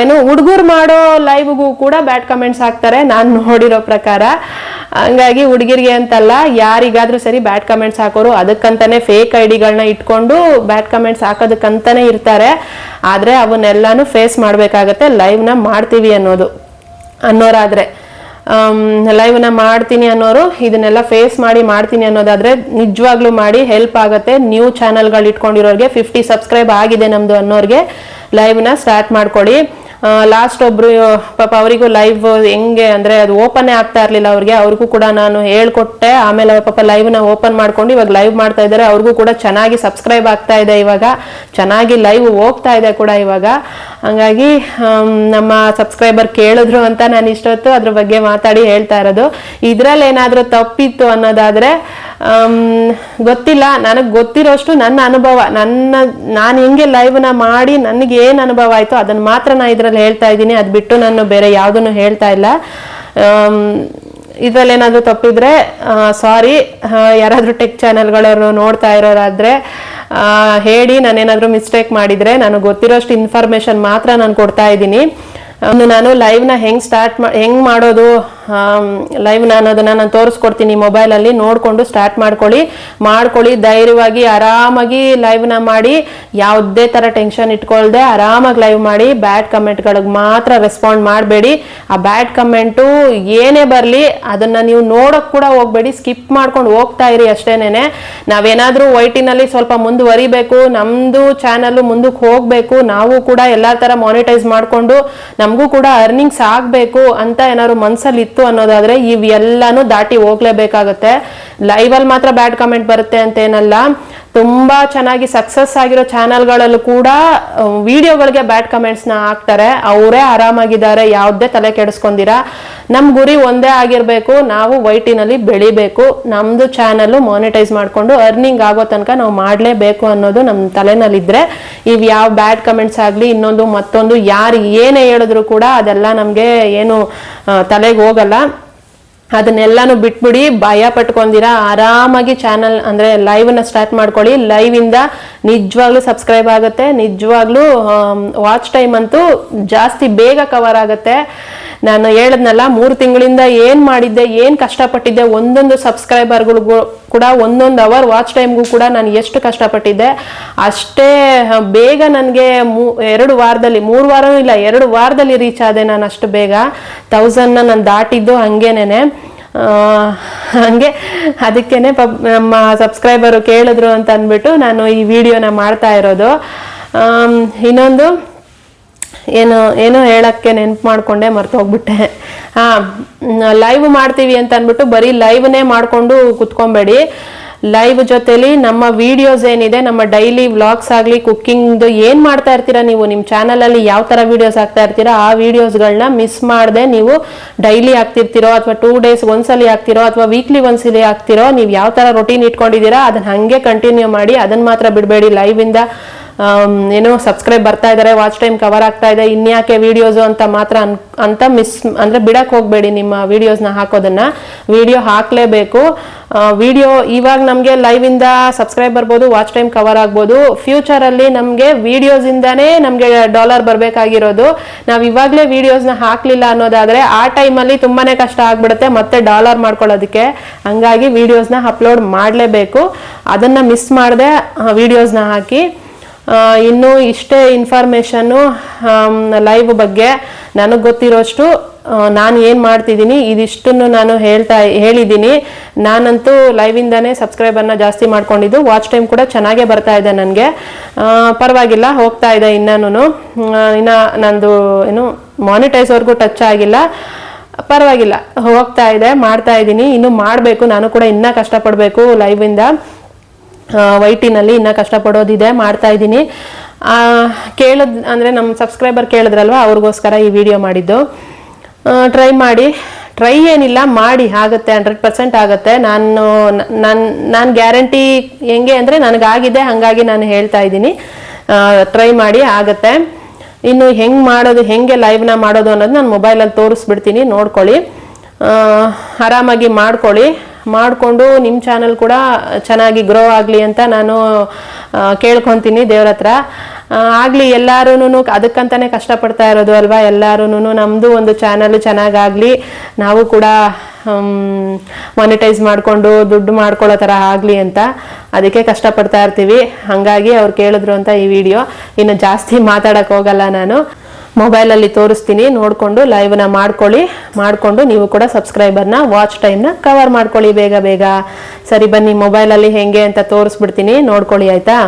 ಏನು ಹುಡುಗರು ಮಾಡೋ ಲೈವ್ಗೂ ಕೂಡ ಬ್ಯಾಡ್ ಕಮೆಂಟ್ಸ್ ಹಾಕ್ತಾರೆ, ನಾನು ನೋಡಿರೋ ಪ್ರಕಾರ. ಹಂಗಾಗಿ ಹುಡುಗಿರಿಗೆ ಅಂತಲ್ಲ, ಯಾರಿಗಾದ್ರೂ ಸರಿ ಬ್ಯಾಡ್ ಕಮೆಂಟ್ಸ್ ಹಾಕೋರು, ಅದಕ್ಕಂತಾನೆ ಫೇಕ್ ಐಡಿಗಳನ್ನ ಇಟ್ಕೊಂಡು ಬ್ಯಾಡ್ ಕಮೆಂಟ್ಸ್ ಹಾಕೋದಕ್ಕಂತಾನೆ ಇರ್ತಾರೆ. ಆದರೆ ಅವನ್ನೆಲ್ಲಾನು ಫೇಸ್ ಮಾಡಬೇಕಾಗತ್ತೆ ಲೈವ್ನ ಮಾಡ್ತೀವಿ ಅನ್ನೋದು, ಅನ್ನೋರಾದರೆ. ಲೈವ್ನ ಮಾಡ್ತೀನಿ ಅನ್ನೋರು ಇದನ್ನೆಲ್ಲ ಫೇಸ್ ಮಾಡಿ ಮಾಡ್ತೀನಿ ಅನ್ನೋದಾದ್ರೆ ನಿಜವಾಗ್ಲೂ ಮಾಡಿ ಹೆಲ್ಪ್ ಆಗುತ್ತೆ. ನ್ಯೂ ಚಾನಲ್ಗಳು ಇಟ್ಕೊಂಡಿರೋರಿಗೆ ಫಿಫ್ಟಿ ಸಬ್ಸ್ಕ್ರೈಬ್ ಆಗಿದೆ ನಮ್ದು ಅನ್ನೋರಿಗೆ ಲೈವ್ನ ಸ್ಟಾರ್ಟ್ ಮಾಡ್ಕೊಳ್ಳಿ ಲಾಸ್ಟ್ ಒಬ್ರು ಪಾಪ ಅವರಿಗೂ ಲೈವ್ ಹೆಂಗೆ ಅಂದ್ರೆ ಅದು ಓಪನ್ ಆಗ್ತಾ ಇರ್ಲಿಲ್ಲ ಅವ್ರಿಗೆ. ಅವ್ರಿಗೂ ಕೂಡ ನಾನು ಹೇಳ್ಕೊಟ್ಟೆ. ಆಮೇಲೆ ಅವ್ರ ಪಾಪ ನ ಓಪನ್ ಮಾಡ್ಕೊಂಡು ಇವಾಗ ಲೈವ್ ಮಾಡ್ತಾ ಇದ್ದಾರೆ. ಅವ್ರಿಗೂ ಕೂಡ ಚೆನ್ನಾಗಿ ಸಬ್ಸ್ಕ್ರೈಬ್ ಆಗ್ತಾ ಇದೆ ಇವಾಗ. ಚೆನ್ನಾಗಿ ಲೈವ್ ಹೋಗ್ತಾ ಇದೆ ಕೂಡ ಇವಾಗ. ಹಂಗಾಗಿ ನಮ್ಮ ಸಬ್ಸ್ಕ್ರೈಬರ್ ಕೇಳಿದ್ರು ಅಂತ ನಾನು ಇಷ್ಟೊತ್ತು ಅದ್ರ ಬಗ್ಗೆ ಮಾತಾಡಿ ಹೇಳ್ತಾ ಇರೋದು. ಇದ್ರಲ್ಲಿ ಏನಾದರೂ ತಪ್ಪಿತ್ತು ಅನ್ನೋದಾದ್ರೆ ಗೊತ್ತಿಲ್ಲ. ನನಗೆ ಗೊತ್ತಿರೋಷ್ಟು ನನ್ನ ಅನುಭವ. ನನ್ನ, ನಾನು ಹೆಂಗೆ ಲೈವ್ನ ಮಾಡಿ, ನನಗೆ ಏನು ಅನುಭವ ಆಯಿತು ಅದನ್ನು ಮಾತ್ರ ನಾನು ಇದ್ರಲ್ಲಿ ಹೇಳ್ತಾ ಇದ್ದೀನಿ. ಅದು ಬಿಟ್ಟು ನಾನು ಬೇರೆ ಯಾವುದನ್ನು ಹೇಳ್ತಾ ಇಲ್ಲ. ಇದರಲ್ಲಿ ಏನಾದರೂ ತಪ್ಪಿದ್ರೆ ಸಾರಿ ಯಾರಾದರೂ ಟೆಕ್ ಚಾನೆಲ್ಗಳವರು ನೋಡ್ತಾ ಇರೋರಾದರೆ ಹೇಳಿ. ನಾನೇನಾದರೂ ಮಿಸ್ಟೇಕ್ ಮಾಡಿದರೆ ನಾನು ಗೊತ್ತಿರೋಷ್ಟು ಇನ್ಫಾರ್ಮೇಷನ್ ಮಾತ್ರ ನಾನು ಕೊಡ್ತಾ ಇದ್ದೀನಿ. ನಾನು ಲೈವ್ನ ಹೆಂಗೆ ಸ್ಟಾರ್ಟ್ ಮಾ, ಹೆಂಗೆ ಮಾಡೋದು? ಲೈವ್ನ ಅದನ್ನು ನಾನು ತೋರಿಸ್ಕೊಡ್ತೀನಿ. ಮೊಬೈಲಲ್ಲಿ ನೋಡಿಕೊಂಡು ಸ್ಟಾರ್ಟ್ ಮಾಡ್ಕೊಳ್ಳಿ. ಮಾಡ್ಕೊಳ್ಳಿ, ಧೈರ್ಯವಾಗಿ, ಆರಾಮಾಗಿ ಲೈವ್ನ ಮಾಡಿ. ಯಾವುದೇ ಥರ ಟೆನ್ಷನ್ ಇಟ್ಕೊಳ್ದೆ ಆರಾಮಾಗಿ ಲೈವ್ ಮಾಡಿ. ಬ್ಯಾಡ್ ಕಮೆಂಟ್ಗಳಿಗೆ ಮಾತ್ರ ರೆಸ್ಪಾಂಡ್ ಮಾಡಬೇಡಿ. ಆ ಬ್ಯಾಡ್ ಕಮೆಂಟು ಏನೇ ಬರಲಿ, ಅದನ್ನು ನೀವು ನೋಡೋಕೆ ಕೂಡ ಹೋಗಬೇಡಿ. ಸ್ಕಿಪ್ ಮಾಡ್ಕೊಂಡು ಹೋಗ್ತಾ ಇರಿ ಅಷ್ಟೇನೆ ನಾವೇನಾದರೂ ವೈಟಿನಲ್ಲಿ ಸ್ವಲ್ಪ ಮುಂದುವರಿಬೇಕು ನಮ್ಮದು ಚಾನಲ್ಲು ಮುಂದಕ್ಕೆ ಹೋಗಬೇಕು, ನಾವು ಕೂಡ ಎಲ್ಲ ಥರ ಮಾನಿಟೈಸ್ ಮಾಡಿಕೊಂಡು ನಮಗೂ ಕೂಡ ಅರ್ನಿಂಗ್ಸ್ ಆಗಬೇಕು ಅಂತ ಏನಾದ್ರು ಮನಸ್ಸಲ್ಲಿ ಇತ್ತು ಅನ್ನೋದಾದ್ರೆ ಇವೆಲ್ಲಾನು ದಾಟಿ ಹೋಗ್ಲೇಬೇಕಾಗತ್ತೆ. ಅಲ್ಲಿ ಮಾತ್ರ ಬ್ಯಾಡ್ ಕಮೆಂಟ್ ಬರುತ್ತೆ ಅಂತ ಏನಲ್ಲ. ತುಂಬಾ ಚೆನ್ನಾಗಿ ಸಕ್ಸಸ್ ಆಗಿರೋ ಚಾನಲ್ಗಳಲ್ಲೂ ಕೂಡ ವಿಡಿಯೋಗಳಿಗೆ ಬ್ಯಾಡ್ ಕಮೆಂಟ್ಸ್ನ ಹಾಕ್ತಾರೆ. ಅವರೇ ಆರಾಮಾಗಿದ್ದಾರೆ, ಯಾವುದೇ ತಲೆ ಕೆಡಿಸ್ಕೊಂಡಿರ. ನಮ್ಮ ಗುರಿ ಒಂದೇ ಆಗಿರಬೇಕು, ನಾವು ವೈಟಿನಲ್ಲಿ ಬೆಳಿಬೇಕು. ನಮ್ಮದು ಚಾನಲ್ಲು ಮಾನಿಟೈಸ್ ಮಾಡಿಕೊಂಡು ಅರ್ನಿಂಗ್ ಆಗೋ ತನಕ ನಾವು ಮಾಡಲೇಬೇಕು ಅನ್ನೋದು ನಮ್ಮ ತಲೆನಲ್ಲಿದ್ದರೆ ಇವು ಯಾವ ಬ್ಯಾಡ್ ಕಮೆಂಟ್ಸ್ ಆಗಲಿ, ಇನ್ನೊಂದು ಮತ್ತೊಂದು ಯಾರು ಏನೇ ಹೇಳಿದ್ರು ಕೂಡ ಅದೆಲ್ಲ ನಮಗೆ ಏನು ತಲೆಗೆ ಹೋಗಲ್ಲ. ಅದನ್ನೆಲ್ಲಾನು ಬಿಟ್ಬಿಡಿ, ಭಯ ಪಟ್ಕೊಂಡಿರಾ, ಆರಾಮಾಗಿ ಚಾನಲ್ ಅಂದ್ರೆ ಲೈವ್ನ ಸ್ಟಾರ್ಟ್ ಮಾಡ್ಕೊಳ್ಳಿ. ಲೈವ್ ಇಂದ ನಿಜವಾಗ್ಲೂ ಸಬ್ಸ್ಕ್ರೈಬ್ ಆಗುತ್ತೆ. ನಿಜವಾಗ್ಲೂ ವಾಚ್ ಟೈಮ್ ಅಂತೂ ಜಾಸ್ತಿ ಬೇಗ ಕವರ್ ಆಗುತ್ತೆ. ನಾನು ಹೇಳದ್ನಲ್ಲ, ಮೂರು ತಿಂಗಳಿಂದ ಏನ್ ಮಾಡಿದ್ದೆ, ಏನ್ ಕಷ್ಟಪಟ್ಟಿದ್ದೆ, ಒಂದೊಂದು ಸಬ್ಸ್ಕ್ರೈಬರ್ಗಳಿಗೂ ಕೂಡ ಒಂದೊಂದು ಅವರ್ ವಾಚ್ ಟೈಮ್ಗೂ ಕೂಡ ನಾನು ಎಷ್ಟು ಕಷ್ಟಪಟ್ಟಿದ್ದೆ. ಅಷ್ಟೇ ಬೇಗ ನನಗೆ ಎರಡು ವಾರದಲ್ಲಿ, ಮೂರು ವಾರವೂ ಇಲ್ಲ, ಎರಡು ವಾರದಲ್ಲಿ ರೀಚ್ ಆದೆ ನಾನು ಅಷ್ಟು ಬೇಗ. ತೌಸಂಡ್ನ ನಾನು ದಾಟಿದ್ದು ಹಂಗೇನೇನೆ. ಹಂಗೆ ಅದಕ್ಕೇನೆ ಪಬ್, ನಮ್ಮ ಸಬ್ಸ್ಕ್ರೈಬರು ಕೇಳಿದ್ರು ಅಂತ ಅಂದ್ಬಿಟ್ಟು ನಾನು ಈ ವಿಡಿಯೋನ ಮಾಡ್ತಾ ಇರೋದು. ಇನ್ನೊಂದು ಏನು, ಏನೋ ಹೇಳಕ್ಕೆ ನೆನ್ಪು ಮಾಡ್ಕೊಂಡೆ ಮರ್ತೋಗ್ಬಿಟ್ಟೆ. ಹಾ ಲೈವ್ ಮಾಡ್ತೀವಿ ಅಂತ ಅಂದ್ಬಿಟ್ಟು ಬರೀ ಲೈವ್ನೇ ಮಾಡ್ಕೊಂಡು ಕುತ್ಕೊಬೇಡಿ. ಲೈವ್ ಜೊತೆಲಿ ನಮ್ಮ ವಿಡಿಯೋಸ್ ಏನಿದೆ, ನಮ್ಮ ಡೈಲಿ ವ್ಲಾಗ್ಸ್ ಆಗಲಿ ಕುಕ್ಕಿಂಗ್ದು ಏನು ಮಾಡ್ತಾ ಇರ್ತೀರಾ ನೀವು? ನಿಮ್ಮ ಚಾನಲಲ್ಲಿ ಯಾವ ಥರ ವೀಡಿಯೋಸ್ ಹಾಕ್ತಾ ಇರ್ತೀರಾ, ಆ ವೀಡಿಯೋಸ್ಗಳನ್ನ ಮಿಸ್ ಮಾಡದೆ ನೀವು ಡೈಲಿ ಆಗ್ತಿರ್ತೀರೋ ಅಥವಾ ಟೂ ಡೇಸ್ ಒಂದ್ಸಲಿ ಹಾಕ್ತಿರೋ ಅಥವಾ ವೀಕ್ಲಿ ಒಂದ್ಸಲಿ ಹಾಕ್ತಿರೋ ನೀವು ಯಾವ ಥರ ರೊಟೀನ್ ಇಟ್ಕೊಂಡಿದ್ದೀರಾ, ಅದನ್ನ ಹಾಗೆ ಕಂಟಿನ್ಯೂ ಮಾಡಿ ಅದನ್ನ ಮಾತ್ರ ಬಿಡಬೇಡಿ. ಲೈವಿಂದ ಏನೋ ಸಬ್ಸ್ಕ್ರೈಬ್ ಬರ್ತಾ ಇದ್ದಾರೆ ವಾಚ್ ಟೈಮ್ ಕವರ್ ಆಗ್ತಾ ಇದೆ ಇನ್ಯಾಕೆ ವಿಡಿಯೋಸು ಅಂತ ಮಾತ್ರ ಅನ್, ಅಂತ ಮಿಸ್ ಅಂದರೆ ಬಿಡಕ್ಕೆ ಹೋಗಬೇಡಿ ನಿಮ್ಮ ವೀಡಿಯೋಸ್ನ ಹಾಕೋದನ್ನ. ವಿಡಿಯೋ ಹಾಕಲೇಬೇಕು. ವಿಡಿಯೋ ಇವಾಗ ನಮಗೆ ಲೈವಿಂದ ಸಬ್ಸ್ಕ್ರೈಬ್ ಬರ್ಬೋದು ವಾಚ್ ಟೈಮ್ ಕವರ್ ಆಗ್ಬೋದು. ಫ್ಯೂಚರಲ್ಲಿ ನಮಗೆ ವೀಡಿಯೋಸಿಂದನೇ ನಮಗೆ ಡಾಲರ್ ಬರಬೇಕಾಗಿರೋದು. ನಾವು ಇವಾಗಲೇ ವೀಡಿಯೋಸ್ನ ಹಾಕಲಿಲ್ಲ ಅನ್ನೋದಾದರೆ ಆ ಟೈಮಲ್ಲಿ ತುಂಬಾ ಕಷ್ಟ ಆಗ್ಬಿಡುತ್ತೆ, ಮತ್ತೆ ಡಾಲರ್ ಮಾಡ್ಕೊಳ್ಳೋದಕ್ಕೆ. ಹಂಗಾಗಿ ವೀಡಿಯೋಸ್ನ ಅಪ್ಲೋಡ್ ಮಾಡಲೇಬೇಕು. ಅದನ್ನು ಮಿಸ್ ಮಾಡದೆ ವಿಡಿಯೋಸ್ನ ಹಾಕಿ. ಇನ್ನು ಇಷ್ಟೇ ಇನ್ಫಾರ್ಮೇಷನ್ನು ಲೈವ್ ಬಗ್ಗೆ ನನಗೆ ಗೊತ್ತಿರೋಷ್ಟು ನಾನು ಏನು ಮಾಡ್ತಿದ್ದೀನಿ, ಇದಿಷ್ಟನ್ನು ನಾನು ಹೇಳ್ತಾ, ಹೇಳಿದ್ದೀನಿ. ನಾನಂತೂ ಲೈವಿಂದನೇ ಸಬ್ಸ್ಕ್ರೈಬರ್ನ ಜಾಸ್ತಿ ಮಾಡ್ಕೊಂಡಿದ್ದು. ವಾಚ್ ಟೈಮ್ ಕೂಡ ಚೆನ್ನಾಗೇ ಬರ್ತಾ ಇದೆ ನನಗೆ. ಪರವಾಗಿಲ್ಲ, ಹೋಗ್ತಾ ಇದೆ ಇನ್ನೂ ಇನ್ನು ನಂದು ಏನು ಮಾನಿಟೈಸ್ವರೆಗೂ ಟಚ್ ಆಗಿಲ್ಲ. ಪರವಾಗಿಲ್ಲ, ಹೋಗ್ತಾ ಇದೆ, ಮಾಡ್ತಾ ಇದ್ದೀನಿ. ಇನ್ನು ಮಾಡಬೇಕು, ನಾನು ಕೂಡ ಇನ್ನೂ ಕಷ್ಟಪಡಬೇಕು ಲೈವಿಂದ ವೈಟಿನಲ್ಲಿ ಇನ್ನೂ ಕಷ್ಟಪಡೋದಿದೆ, ಮಾಡ್ತಾ ಇದ್ದೀನಿ. ಕೇಳಿದ್, ಅಂದರೆ ನಮ್ಮ ಸಬ್ಸ್ಕ್ರೈಬರ್ ಕೇಳಿದ್ರಲ್ವ, ಅವ್ರಿಗೋಸ್ಕರ ಈ ವಿಡಿಯೋ ಮಾಡಿದ್ದು. ಟ್ರೈ ಮಾಡಿ. ಟ್ರೈ ಏನಿಲ್ಲ, ಮಾಡಿ, ಆಗುತ್ತೆ, ಹಂಡ್ರೆಡ್ ಪರ್ಸೆಂಟ್ ಆಗುತ್ತೆ. ನಾನು ನಾನು ನಾನು ಗ್ಯಾರಂಟಿ ಹೆಂಗೆ ಅಂದರೆ ನನಗಾಗಿದೆ, ಹಾಗಾಗಿ ನಾನು ಹೇಳ್ತಾ ಇದ್ದೀನಿ. ಟ್ರೈ ಮಾಡಿ, ಆಗುತ್ತೆ. ಇನ್ನು ಹೆಂಗೆ ಮಾಡೋದು, ಹೆಂಗೆ ಲೈವ್ನ ಮಾಡೋದು ಅನ್ನೋದು ನಾನು ಮೊಬೈಲಲ್ಲಿ ತೋರಿಸ್ಬಿಡ್ತೀನಿ, ನೋಡ್ಕೊಳ್ಳಿ. ಆರಾಮಾಗಿ ಮಾಡ್ಕೊಳ್ಳಿ. ಮಾಡಿಕೊಂಡು ನಿಮ್ಮ ಚಾನಲ್ ಕೂಡ ಚೆನ್ನಾಗಿ ಗ್ರೋ ಆಗಲಿ ಅಂತ ನಾನು ಕೇಳ್ಕೊತೀನಿ ದೇವ್ರ ಹತ್ರ. ಆಗಲಿ ಎಲ್ಲರೂ ಅದಕ್ಕಂತಾನೆ ಕಷ್ಟಪಡ್ತಾ ಇರೋದು ಅಲ್ವಾ? ಎಲ್ಲರೂ ನಮ್ಮದು ಒಂದು ಚಾನಲ್ ಚೆನ್ನಾಗಾಗಲಿ. ನಾವು ಕೂಡ ಮಾನಿಟೈಸ್ ಮಾಡಿಕೊಂಡು ದುಡ್ಡು ಮಾಡ್ಕೊಳ್ಳೋ ಥರ ಆಗಲಿ ಅಂತ ಅದಕ್ಕೆ ಕಷ್ಟಪಡ್ತಾ ಇರ್ತೀವಿ. ಹಾಗಾಗಿ ಅವ್ರು ಕೇಳಿದ್ರು ಅಂತ ಈ ವಿಡಿಯೋ ಇನ್ನು ಜಾಸ್ತಿ ಮಾತಾಡೋಕ್ಕೋಗಲ್ಲ ನಾನು. ಮೊಬೈಲಲ್ಲಿ ತೋರಿಸ್ತೀನಿ, ನೋಡಿಕೊಂಡು ಲೈವ್ನ ಮಾಡ್ಕೊಳ್ಳಿ. ಮಾಡಿಕೊಂಡು ನೀವು ಕೂಡ ಸಬ್ಸ್ಕ್ರೈಬರ್ನ ವಾಚ್ ಟೈಮ್ನ ಕವರ್ ಮಾಡ್ಕೊಳ್ಳಿ ಬೇಗ ಬೇಗ. ಸರಿ, ಬನ್ನಿ ಮೊಬೈಲಲ್ಲಿ ಹೆಂಗೆ ಅಂತ ತೋರಿಸ್ಬಿಡ್ತೀನಿ. ನೋಡ್ಕೊಳ್ಳಿ, ಆಯಿತಾ?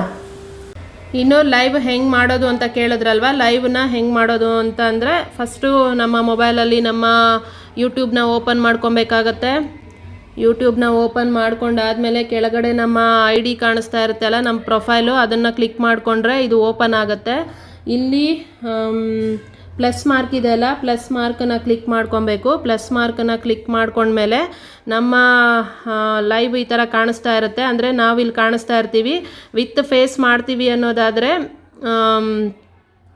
ಇನ್ನು ಲೈವ್ ಹೆಂಗೆ ಮಾಡೋದು ಅಂತ ಕೇಳಿದ್ರಲ್ವ? ಲೈವ್ನ ಹೆಂಗೆ ಮಾಡೋದು ಅಂತ ಅಂದರೆ ಫಸ್ಟು ನಮ್ಮ ಮೊಬೈಲಲ್ಲಿ ನಮ್ಮ ಯೂಟ್ಯೂಬ್ನ ಓಪನ್ ಮಾಡ್ಕೊಬೇಕಾಗತ್ತೆ. ಯೂಟ್ಯೂಬ್ನ ಓಪನ್ ಮಾಡ್ಕೊಂಡಾದ್ಮೇಲೆ ಕೆಳಗಡೆ ನಮ್ಮ ಐ ಡಿ ಕಾಣಿಸ್ತಾ ಇರುತ್ತಲ್ಲ, ನಮ್ಮ ಪ್ರೊಫೈಲು ಅದನ್ನು ಕ್ಲಿಕ್ ಮಾಡಿಕೊಂಡ್ರೆ ಇದು ಓಪನ್ ಆಗುತ್ತೆ. ಇಲ್ಲಿ ಪ್ಲಸ್ ಮಾರ್ಕ್ ಇದೆ ಅಲ್ಲ ಪ್ಲಸ್ ಮಾರ್ಕನ್ನು ಕ್ಲಿಕ್ ಮಾಡ್ಕೊಬೇಕು. ಪ್ಲಸ್ ಮಾರ್ಕನ್ನು ಕ್ಲಿಕ್ ಮಾಡ್ಕೊಂಡ್ಮೇಲೆ ನಮ್ಮ ಲೈವ್ ಈ ಥರ ಕಾಣಿಸ್ತಾ ಇರುತ್ತೆ. ಅಂದರೆ ಇಲ್ಲಿ ಕಾಣಿಸ್ತಾ ಇರ್ತೀವಿ. ವಿತ್ ಫೇಸ್ ಮಾಡ್ತೀವಿ ಅನ್ನೋದಾದರೆ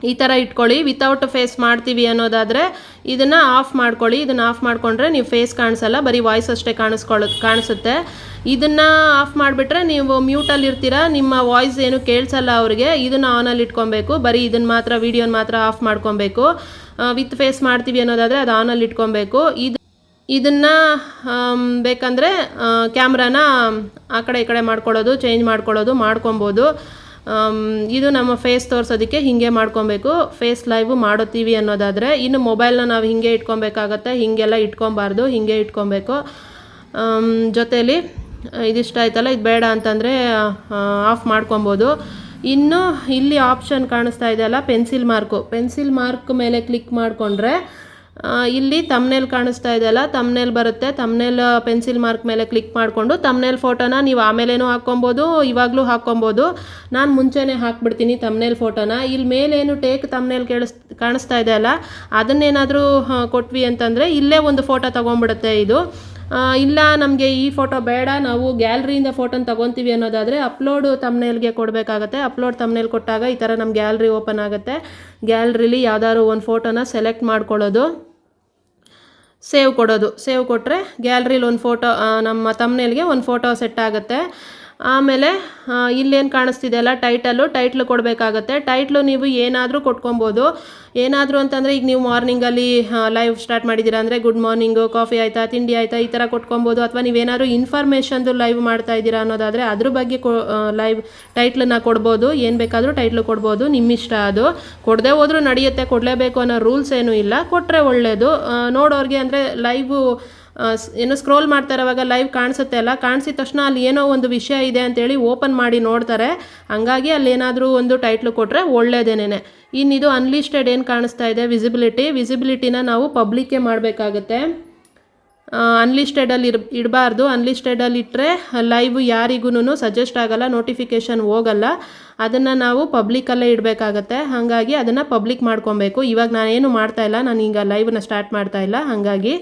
ಈ ಥರ ಇಟ್ಕೊಳ್ಳಿ. ವಿತೌಟ್ ಫೇಸ್ ಮಾಡ್ತೀವಿ ಅನ್ನೋದಾದರೆ ಇದನ್ನು ಆಫ್ ಮಾಡ್ಕೊಳ್ಳಿ. ಇದನ್ನು ಆಫ್ ಮಾಡಿಕೊಂಡ್ರೆ ನೀವು ಫೇಸ್ ಕಾಣಿಸಲ್ಲ, ಬರೀ ವಾಯ್ಸ್ ಅಷ್ಟೇ ಕಾಣಿಸ್ಕೊಳ್ಳೋ ಕಾಣಿಸುತ್ತೆ. ಇದನ್ನು ಆಫ್ ಮಾಡಿಬಿಟ್ರೆ ನೀವು ಮ್ಯೂಟಲ್ಲಿ ಇರ್ತೀರಾ, ನಿಮ್ಮ ವಾಯ್ಸ್ ಏನು ಕೇಳಿಸಲ್ಲ ಅವರಿಗೆ, ಇದನ್ನು ಆನಲ್ಲಿ ಇಟ್ಕೊಬೇಕು. ಬರೀ ಇದನ್ನು ಮಾತ್ರ ವೀಡಿಯೋನ ಮಾತ್ರ ಆಫ್ ಮಾಡ್ಕೊಬೇಕು. ವಿತ್ ಫೇಸ್ ಮಾಡ್ತೀವಿ ಅನ್ನೋದಾದರೆ ಅದು ಆನಲ್ಲಿ ಇಟ್ಕೊಬೇಕು. ಇದು, ಇದನ್ನು ಬೇಕಂದರೆ ಕ್ಯಾಮ್ರಾನ ಆ ಕಡೆ ಈ ಕಡೆ ಮಾಡ್ಕೊಳ್ಳೋದು ಚೇಂಜ್ ಮಾಡ್ಕೊಳ್ಳೋದು, ಮಾಡ್ಕೊಬೋದು. ಇದು ನಮ್ಮ ಫೇಸ್ ತೋರಿಸೋದಕ್ಕೆ ಹೀಗೆ ಮಾಡ್ಕೊಬೇಕು. ಫೇಸ್ ಲೈವ್ ಮಾಡೋತೀವಿ ಅನ್ನೋದಾದರೆ, ಇನ್ನು ಮೊಬೈಲ್ನ ನಾವು ಹೀಗೆ ಇಟ್ಕೊಬೇಕಾಗತ್ತೆ, ಹೀಗೆಲ್ಲ ಇಟ್ಕೊಬಾರ್ದು, ಹೀಗೆ ಇಟ್ಕೊಬೇಕು. ಜೊತೇಲಿ, ಇದಿಷ್ಟ ಆಯ್ತಲ್ಲ, ಇದು ಬೇಡ ಅಂತಂದರೆ ಆಫ್ ಮಾಡ್ಕೊಬೋದು. ಇನ್ನು ಇಲ್ಲಿ ಆಪ್ಷನ್ ಕಾಣಿಸ್ತಾ ಇದೆಯಲ್ಲ ಪೆನ್ಸಿಲ್ ಮಾರ್ಕು ಪೆನ್ಸಿಲ್ ಮಾರ್ಕ್ ಮೇಲೆ ಕ್ಲಿಕ್ ಮಾಡಿಕೊಂಡ್ರೆ ಇಲ್ಲಿ ತಮ್ನೇಲ್ ಕಾಣಿಸ್ತಾ ಇದೆಯಲ್ಲ ತಮ್ನೇಲ್ ಬರುತ್ತೆ. ತಮ್ನೇಲ್ ಪೆನ್ಸಿಲ್ ಮಾರ್ಕ್ ಮೇಲೆ ಕ್ಲಿಕ್ ಮಾಡಿಕೊಂಡು ತಮ್ನೇಲ್ ಫೋಟೋನ ನೀವು ಆಮೇಲೇನೂ ಹಾಕ್ಕೊಬೋದು, ಇವಾಗಲೂ ಹಾಕ್ಕೊಬೋದು. ನಾನು ಮುಂಚೆನೇ ಹಾಕ್ಬಿಡ್ತೀನಿ ತಮ್ನೇಲ್ ಫೋಟೋನ ಇಲ್ಲಿ ಮೇಲೇನು ಟೇಕ್ ತಮ್ನೇಲ್ ಕೇಳಿಸ್, ಕಾಣಿಸ್ತಾ ಇದೆಯಲ್ಲ ಅದನ್ನೇನಾದರೂ ಕೊಟ್ವಿ ಅಂತಂದರೆ ಇಲ್ಲೇ ಒಂದು ಫೋಟೋ ತೊಗೊಂಬಿಡುತ್ತೆ ಇದು. ಇಲ್ಲ, ನಮಗೆ ಈ ಫೋಟೋ ಬೇಡ, ನಾವು ಗ್ಯಾಲ್ರಿಯಿಂದ ಫೋಟೋನ ತಗೊತೀವಿ ಅನ್ನೋದಾದರೆ ಅಪ್ಲೋಡ್ ತಮ್ನೇಲ್ಗೆ ಕೊಡಬೇಕಾಗತ್ತೆ. ಅಪ್ಲೋಡ್ ತಮ್ನೇಲ್ ಕೊಟ್ಟಾಗ ಈ ಥರ ನಮ್ಮ ಗ್ಯಾಲ್ರಿ ಓಪನ್ ಆಗುತ್ತೆ. ಗ್ಯಾಲ್ರಿಲಿ ಯಾವ್ದಾದ್ರು ಒಂದು ಫೋಟೋನ ಸೆಲೆಕ್ಟ್ ಮಾಡ್ಕೊಳ್ಳೋದು ಸೇವ್ ಕೊಡೋದು. ಸೇವ್ ಕೊಟ್ಟರೆ ಗ್ಯಾಲ್ರಿಲಿ ಒಂದು ಫೋಟೋ ನಮ್ಮ ತಮ್ನೇಲ್ಗೆ ಒಂದು ಫೋಟೋ ಸೆಟ್ ಆಗುತ್ತೆ. ಆಮೇಲೆ ಇಲ್ಲೇನು ಕಾಣಿಸ್ತಿದೆ ಅಲ್ಲ ಟೈಟಲು ಟೈಟ್ಲು ಕೊಡಬೇಕಾಗತ್ತೆ. ಟೈಟ್ಲು ನೀವು ಏನಾದರೂ ಕೊಟ್ಕೊಬೋದು. ಏನಾದರೂ ಅಂತಂದರೆ ಈಗ ನೀವು ಮಾರ್ನಿಂಗಲ್ಲಿ ಲೈವ್ ಸ್ಟಾರ್ಟ್ ಮಾಡಿದ್ದೀರಾ ಅಂದರೆ ಗುಡ್ ಮಾರ್ನಿಂಗು, ಕಾಫಿ ಆಯಿತಾ, ತಿಂಡಿ ಆಯಿತಾ, ಈ ಥರ ಕೊಟ್ಕೊಬೋದು. ಅಥವಾ ನೀವೇನಾದ್ರು ಇನ್ಫಾರ್ಮೇಷನ್ದು ಲೈವ್ ಮಾಡ್ತಾ ಇದ್ದೀರಾ ಅನ್ನೋದಾದರೆ ಅದ್ರ ಬಗ್ಗೆ ಕೊ ಲೈವ್ ಟೈಟ್ಲನ್ನ ಕೊಡ್ಬೋದು. ಏನು ಬೇಕಾದರೂ ಟೈಟ್ಲು ಕೊಡ್ಬೋದು. ನಿಮ್ಮಿಷ್ಟ ಅದು. ಕೊಡದೆ ಹೋದರೂ ನಡೆಯುತ್ತೆ. ಕೊಡಲೇಬೇಕು ಅನ್ನೋ ರೂಲ್ಸ್ ಏನೂ ಇಲ್ಲ. ಕೊಟ್ಟರೆ ಒಳ್ಳೆಯದು ನೋಡೋರಿಗೆ ಅಂದರೆ ಲೈವು ಏನು ಸ್ಕ್ರೋಲ್ ಮಾಡ್ತಾ ಇರೋವಾಗ ಲೈವ್ ಕಾಣಿಸುತ್ತೆ ಅಲ್ಲ? ಕಾಣಿಸಿದ ತಕ್ಷಣ ಅಲ್ಲಿ ಏನೋ ಒಂದು ವಿಷಯ ಇದೆ ಅಂತೇಳಿ ಓಪನ್ ಮಾಡಿ ನೋಡ್ತಾರೆ. ಹಂಗಾಗಿ ಅಲ್ಲಿ ಏನಾದರೂ ಒಂದು ಟೈಟ್ಲು ಕೊಟ್ಟರೆ ಒಳ್ಳೇದೇನೆ ಇನ್ನಿದು ಅನ್ಲಿಸ್ಟೆಡ್ ಏನು ಕಾಣಿಸ್ತಾ ಇದೆ? ವಿಸಿಬಿಲಿಟಿ ವಿಸಿಬಿಲಿಟಿನ ನಾವು ಪಬ್ಲಿಕ್ಕೇ ಮಾಡಬೇಕಾಗತ್ತೆ. ಅನ್ಲಿಸ್ಟೆಡಲ್ಲಿ ಇರ್, ಇಡಬಾರ್ದು. ಅನ್ಲಿಸ್ಟೆಡಲ್ಲಿ ಇಟ್ಟರೆ ಲೈವ್ ಯಾರಿಗೂ ಸಜೆಸ್ಟ್ ಆಗೋಲ್ಲ ನೋಟಿಫಿಕೇಷನ್ ಹೋಗಲ್ಲ. ಅದನ್ನು ನಾವು ಪಬ್ಲಿಕಲ್ಲೇ ಇಡಬೇಕಾಗತ್ತೆ. ಹಾಗಾಗಿ ಅದನ್ನು ಪಬ್ಲಿಕ್ ಮಾಡ್ಕೊಬೇಕು. ಇವಾಗ ನಾನೇನು ಮಾಡ್ತಾಯಿಲ್ಲ ನಾನು ಈಗ ಲೈವ್ನ ಸ್ಟಾರ್ಟ್ ಮಾಡ್ತಾ ಇಲ್ಲ. ಹಾಗಾಗಿ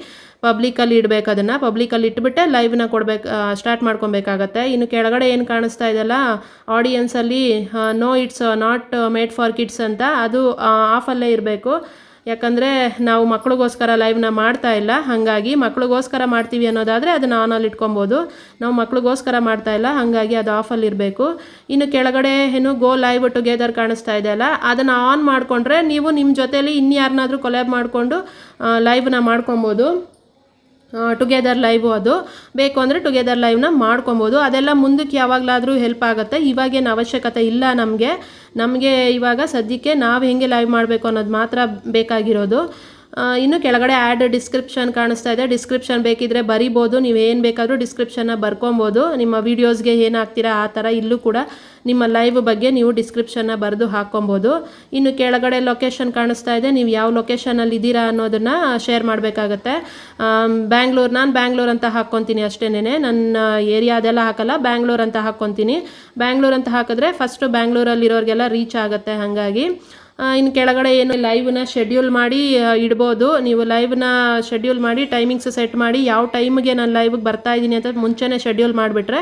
ಪಬ್ಲಿಕಲ್ಲಿ ಇಡಬೇಕು ಅದನ್ನು. ಪಬ್ಲಿಕಲ್ಲಿ ಇಟ್ಬಿಟ್ಟೆ ಲೈವ್ನ ಕೊಡಬೇಕು ಸ್ಟಾರ್ಟ್ ಮಾಡ್ಕೊಬೇಕಾಗತ್ತೆ. ಇನ್ನು ಕೆಳಗಡೆ ಏನು ಕಾಣಿಸ್ತಾ ಇದೆಯಲ್ಲ ಆಡಿಯನ್ಸಲ್ಲಿ no it's not made for kids ಅಂತ, ಅದು ಆಫಲ್ಲೇ ಇರಬೇಕು. ಯಾಕಂದರೆ ನಾವು ಮಕ್ಳಿಗೋಸ್ಕರ ಲೈವ್ನ ಮಾಡ್ತಾ ಇಲ್ಲ. ಹಾಗಾಗಿ ಮಕ್ಳಿಗೋಸ್ಕರ ಮಾಡ್ತೀವಿ ಅನ್ನೋದಾದರೆ ಅದನ್ನು ಆನಲ್ಲಿ ಇಟ್ಕೊಬೋದು. ನಾವು ಮಕ್ಳಿಗೋಸ್ಕರ ಮಾಡ್ತಾ ಇಲ್ಲ, ಹಾಗಾಗಿ ಅದು ಆಫಲ್ಲಿ ಇರಬೇಕು. ಇನ್ನು ಕೆಳಗಡೆ ಏನು ಗೋ ಲೈವ್ ಟುಗೆದರ್ ಕಾಣಿಸ್ತಾ ಇದೆಯಲ್ಲ, ಅದನ್ನು ಆನ್ ಮಾಡಿಕೊಂಡ್ರೆ ನೀವು ನಿಮ್ಮ ಜೊತೇಲಿ ಇನ್ಯಾರನ್ನಾದರೂ ಕೊಲ್ಯಾಬ್ ಮಾಡಿಕೊಂಡು ಲೈವ್ನ ಮಾಡ್ಕೊಬೋದು. ಟುಗೆದರ್ ಲೈವು ಅದು. ಬೇಕು ಅಂದರೆ ಟುಗೆದರ್ ಲೈವ್ನ ಮಾಡ್ಕೊಬೋದು. ಅದೆಲ್ಲ ಮುಂದಕ್ಕೆ ಯಾವಾಗಲಾದರೂ ಹೆಲ್ಪ್ ಆಗುತ್ತೆ. ಇವಾಗೇನು ಅವಶ್ಯಕತೆ ಇಲ್ಲ ನಮಗೆ. ನಮಗೆ ಇವಾಗ ಸದ್ಯಕ್ಕೆ ನಾವು ಹೇಗೆ ಲೈವ್ ಮಾಡಬೇಕು ಅನ್ನೋದು ಮಾತ್ರ ಬೇಕಾಗಿರೋದು. ಇನ್ನು ಕೆಳಗಡೆ ಆ್ಯಡ್ ಡಿಸ್ಕ್ರಿಪ್ಷನ್ ಕಾಣಿಸ್ತಾ ಇದೆ. ಡಿಸ್ಕ್ರಿಪ್ಷನ್ ಬೇಕಿದ್ರೆ ಬರಿಬೋದು. ನೀವು ಏನು ಬೇಕಾದರೂ ಡಿಸ್ಕ್ರಿಪ್ಷನ್ನ ಬರ್ಕೊಬೋದು. ನಿಮ್ಮ ವೀಡಿಯೋಸ್ಗೆ ಏನು ಹಾಕ್ತೀರಾ ಆ ಥರ ಇಲ್ಲೂ ಕೂಡ ನಿಮ್ಮ ಲೈವ್ ಬಗ್ಗೆ ನೀವು ಡಿಸ್ಕ್ರಿಪ್ಷನ್ನ ಬರೆದು ಹಾಕ್ಕೊಬೋದು. ಇನ್ನು ಕೆಳಗಡೆ ಲೊಕೇಶನ್ ಕಾಣಿಸ್ತಾ ಇದೆ. ನೀವು ಯಾವ ಲೊಕೇಶನಲ್ಲಿ ಇದ್ದೀರಾ ಅನ್ನೋದನ್ನು ಶೇರ್ ಮಾಡಬೇಕಾಗತ್ತೆ. ಬ್ಯಾಂಗ್ಳೂರು ನಾನು ಬ್ಯಾಂಗ್ಳೂರು ಅಂತ ಹಾಕ್ಕೊತೀನಿ ಅಷ್ಟೇನೆ ನನ್ನ ಏರಿಯಾ ಅದೆಲ್ಲ ಹಾಕಲ್ಲ. ಬ್ಯಾಂಗ್ಳೂರ್ ಅಂತ ಹಾಕ್ಕೊತೀನಿ. ಬ್ಯಾಂಗ್ಳೂರ್ ಅಂತ ಹಾಕಿದ್ರೆ ಫಸ್ಟು ಬ್ಯಾಂಗ್ಳೂರಲ್ಲಿರೋರಿಗೆಲ್ಲ ರೀಚ್ ಆಗುತ್ತೆ ಹಾಗಾಗಿ. ಇನ್ನು ಕೆಳಗಡೆ ಏನು ಲೈವ್ನ ಶೆಡ್ಯೂಲ್ ಮಾಡಿ ಇಡ್ಬೋದು. ನೀವು ಲೈವ್ನ ಶೆಡ್ಯೂಲ್ ಮಾಡಿ ಟೈಮಿಂಗ್ಸ್ ಸೆಟ್ ಮಾಡಿ, ಯಾವ ಟೈಮ್ಗೆ ನಾನು ಲೈವ್ಗೆ ಬರ್ತಾ ಇದ್ದೀನಿ ಅಂತ ಮುಂಚೆನೇ ಶೆಡ್ಯೂಲ್ ಮಾಡಿಬಿಟ್ರೆ,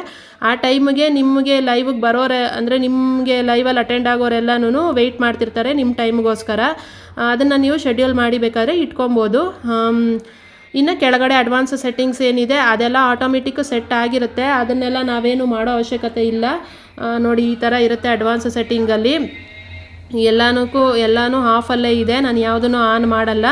ಆ ಟೈಮ್ಗೆ ನಿಮಗೆ ಲೈವ್ಗೆ ಬರೋರೆ, ಅಂದರೆ ನಿಮಗೆ ಲೈವಲ್ಲಿ ಅಟೆಂಡ್ ಆಗೋರೆಲ್ಲನೂ ವೆಯ್ಟ್ ಮಾಡ್ತಿರ್ತಾರೆ ನಿಮ್ಮ ಟೈಮ್ಗೋಸ್ಕರ ಅದನ್ನು ನೀವು ಶೆಡ್ಯೂಲ್ ಮಾಡಿ ಬೇಕಾದ್ರೆ ಇಟ್ಕೊಬೋದು. ಇನ್ನು ಕೆಳಗಡೆ ಅಡ್ವಾನ್ಸ್ ಸೆಟ್ಟಿಂಗ್ಸ್ ಏನಿದೆ, ಅದೆಲ್ಲ ಆಟೋಮೆಟಿಕ್ ಸೆಟ್ ಆಗಿರುತ್ತೆ. ಅದನ್ನೆಲ್ಲ ನಾವೇನು ಮಾಡೋ ಅವಶ್ಯಕತೆ ಇಲ್ಲ. ನೋಡಿ, ಈ ಥರ ಇರುತ್ತೆ ಅಡ್ವಾನ್ಸ್ ಸೆಟ್ಟಿಂಗಲ್ಲಿ ಎಲ್ಲನಕ್ಕೂ ಎಲ್ಲನೂ ಆಫಲ್ಲೇ ಇದೆ. ನಾನು ಯಾವುದನ್ನು ಆನ್ ಮಾಡಲ್ಲ.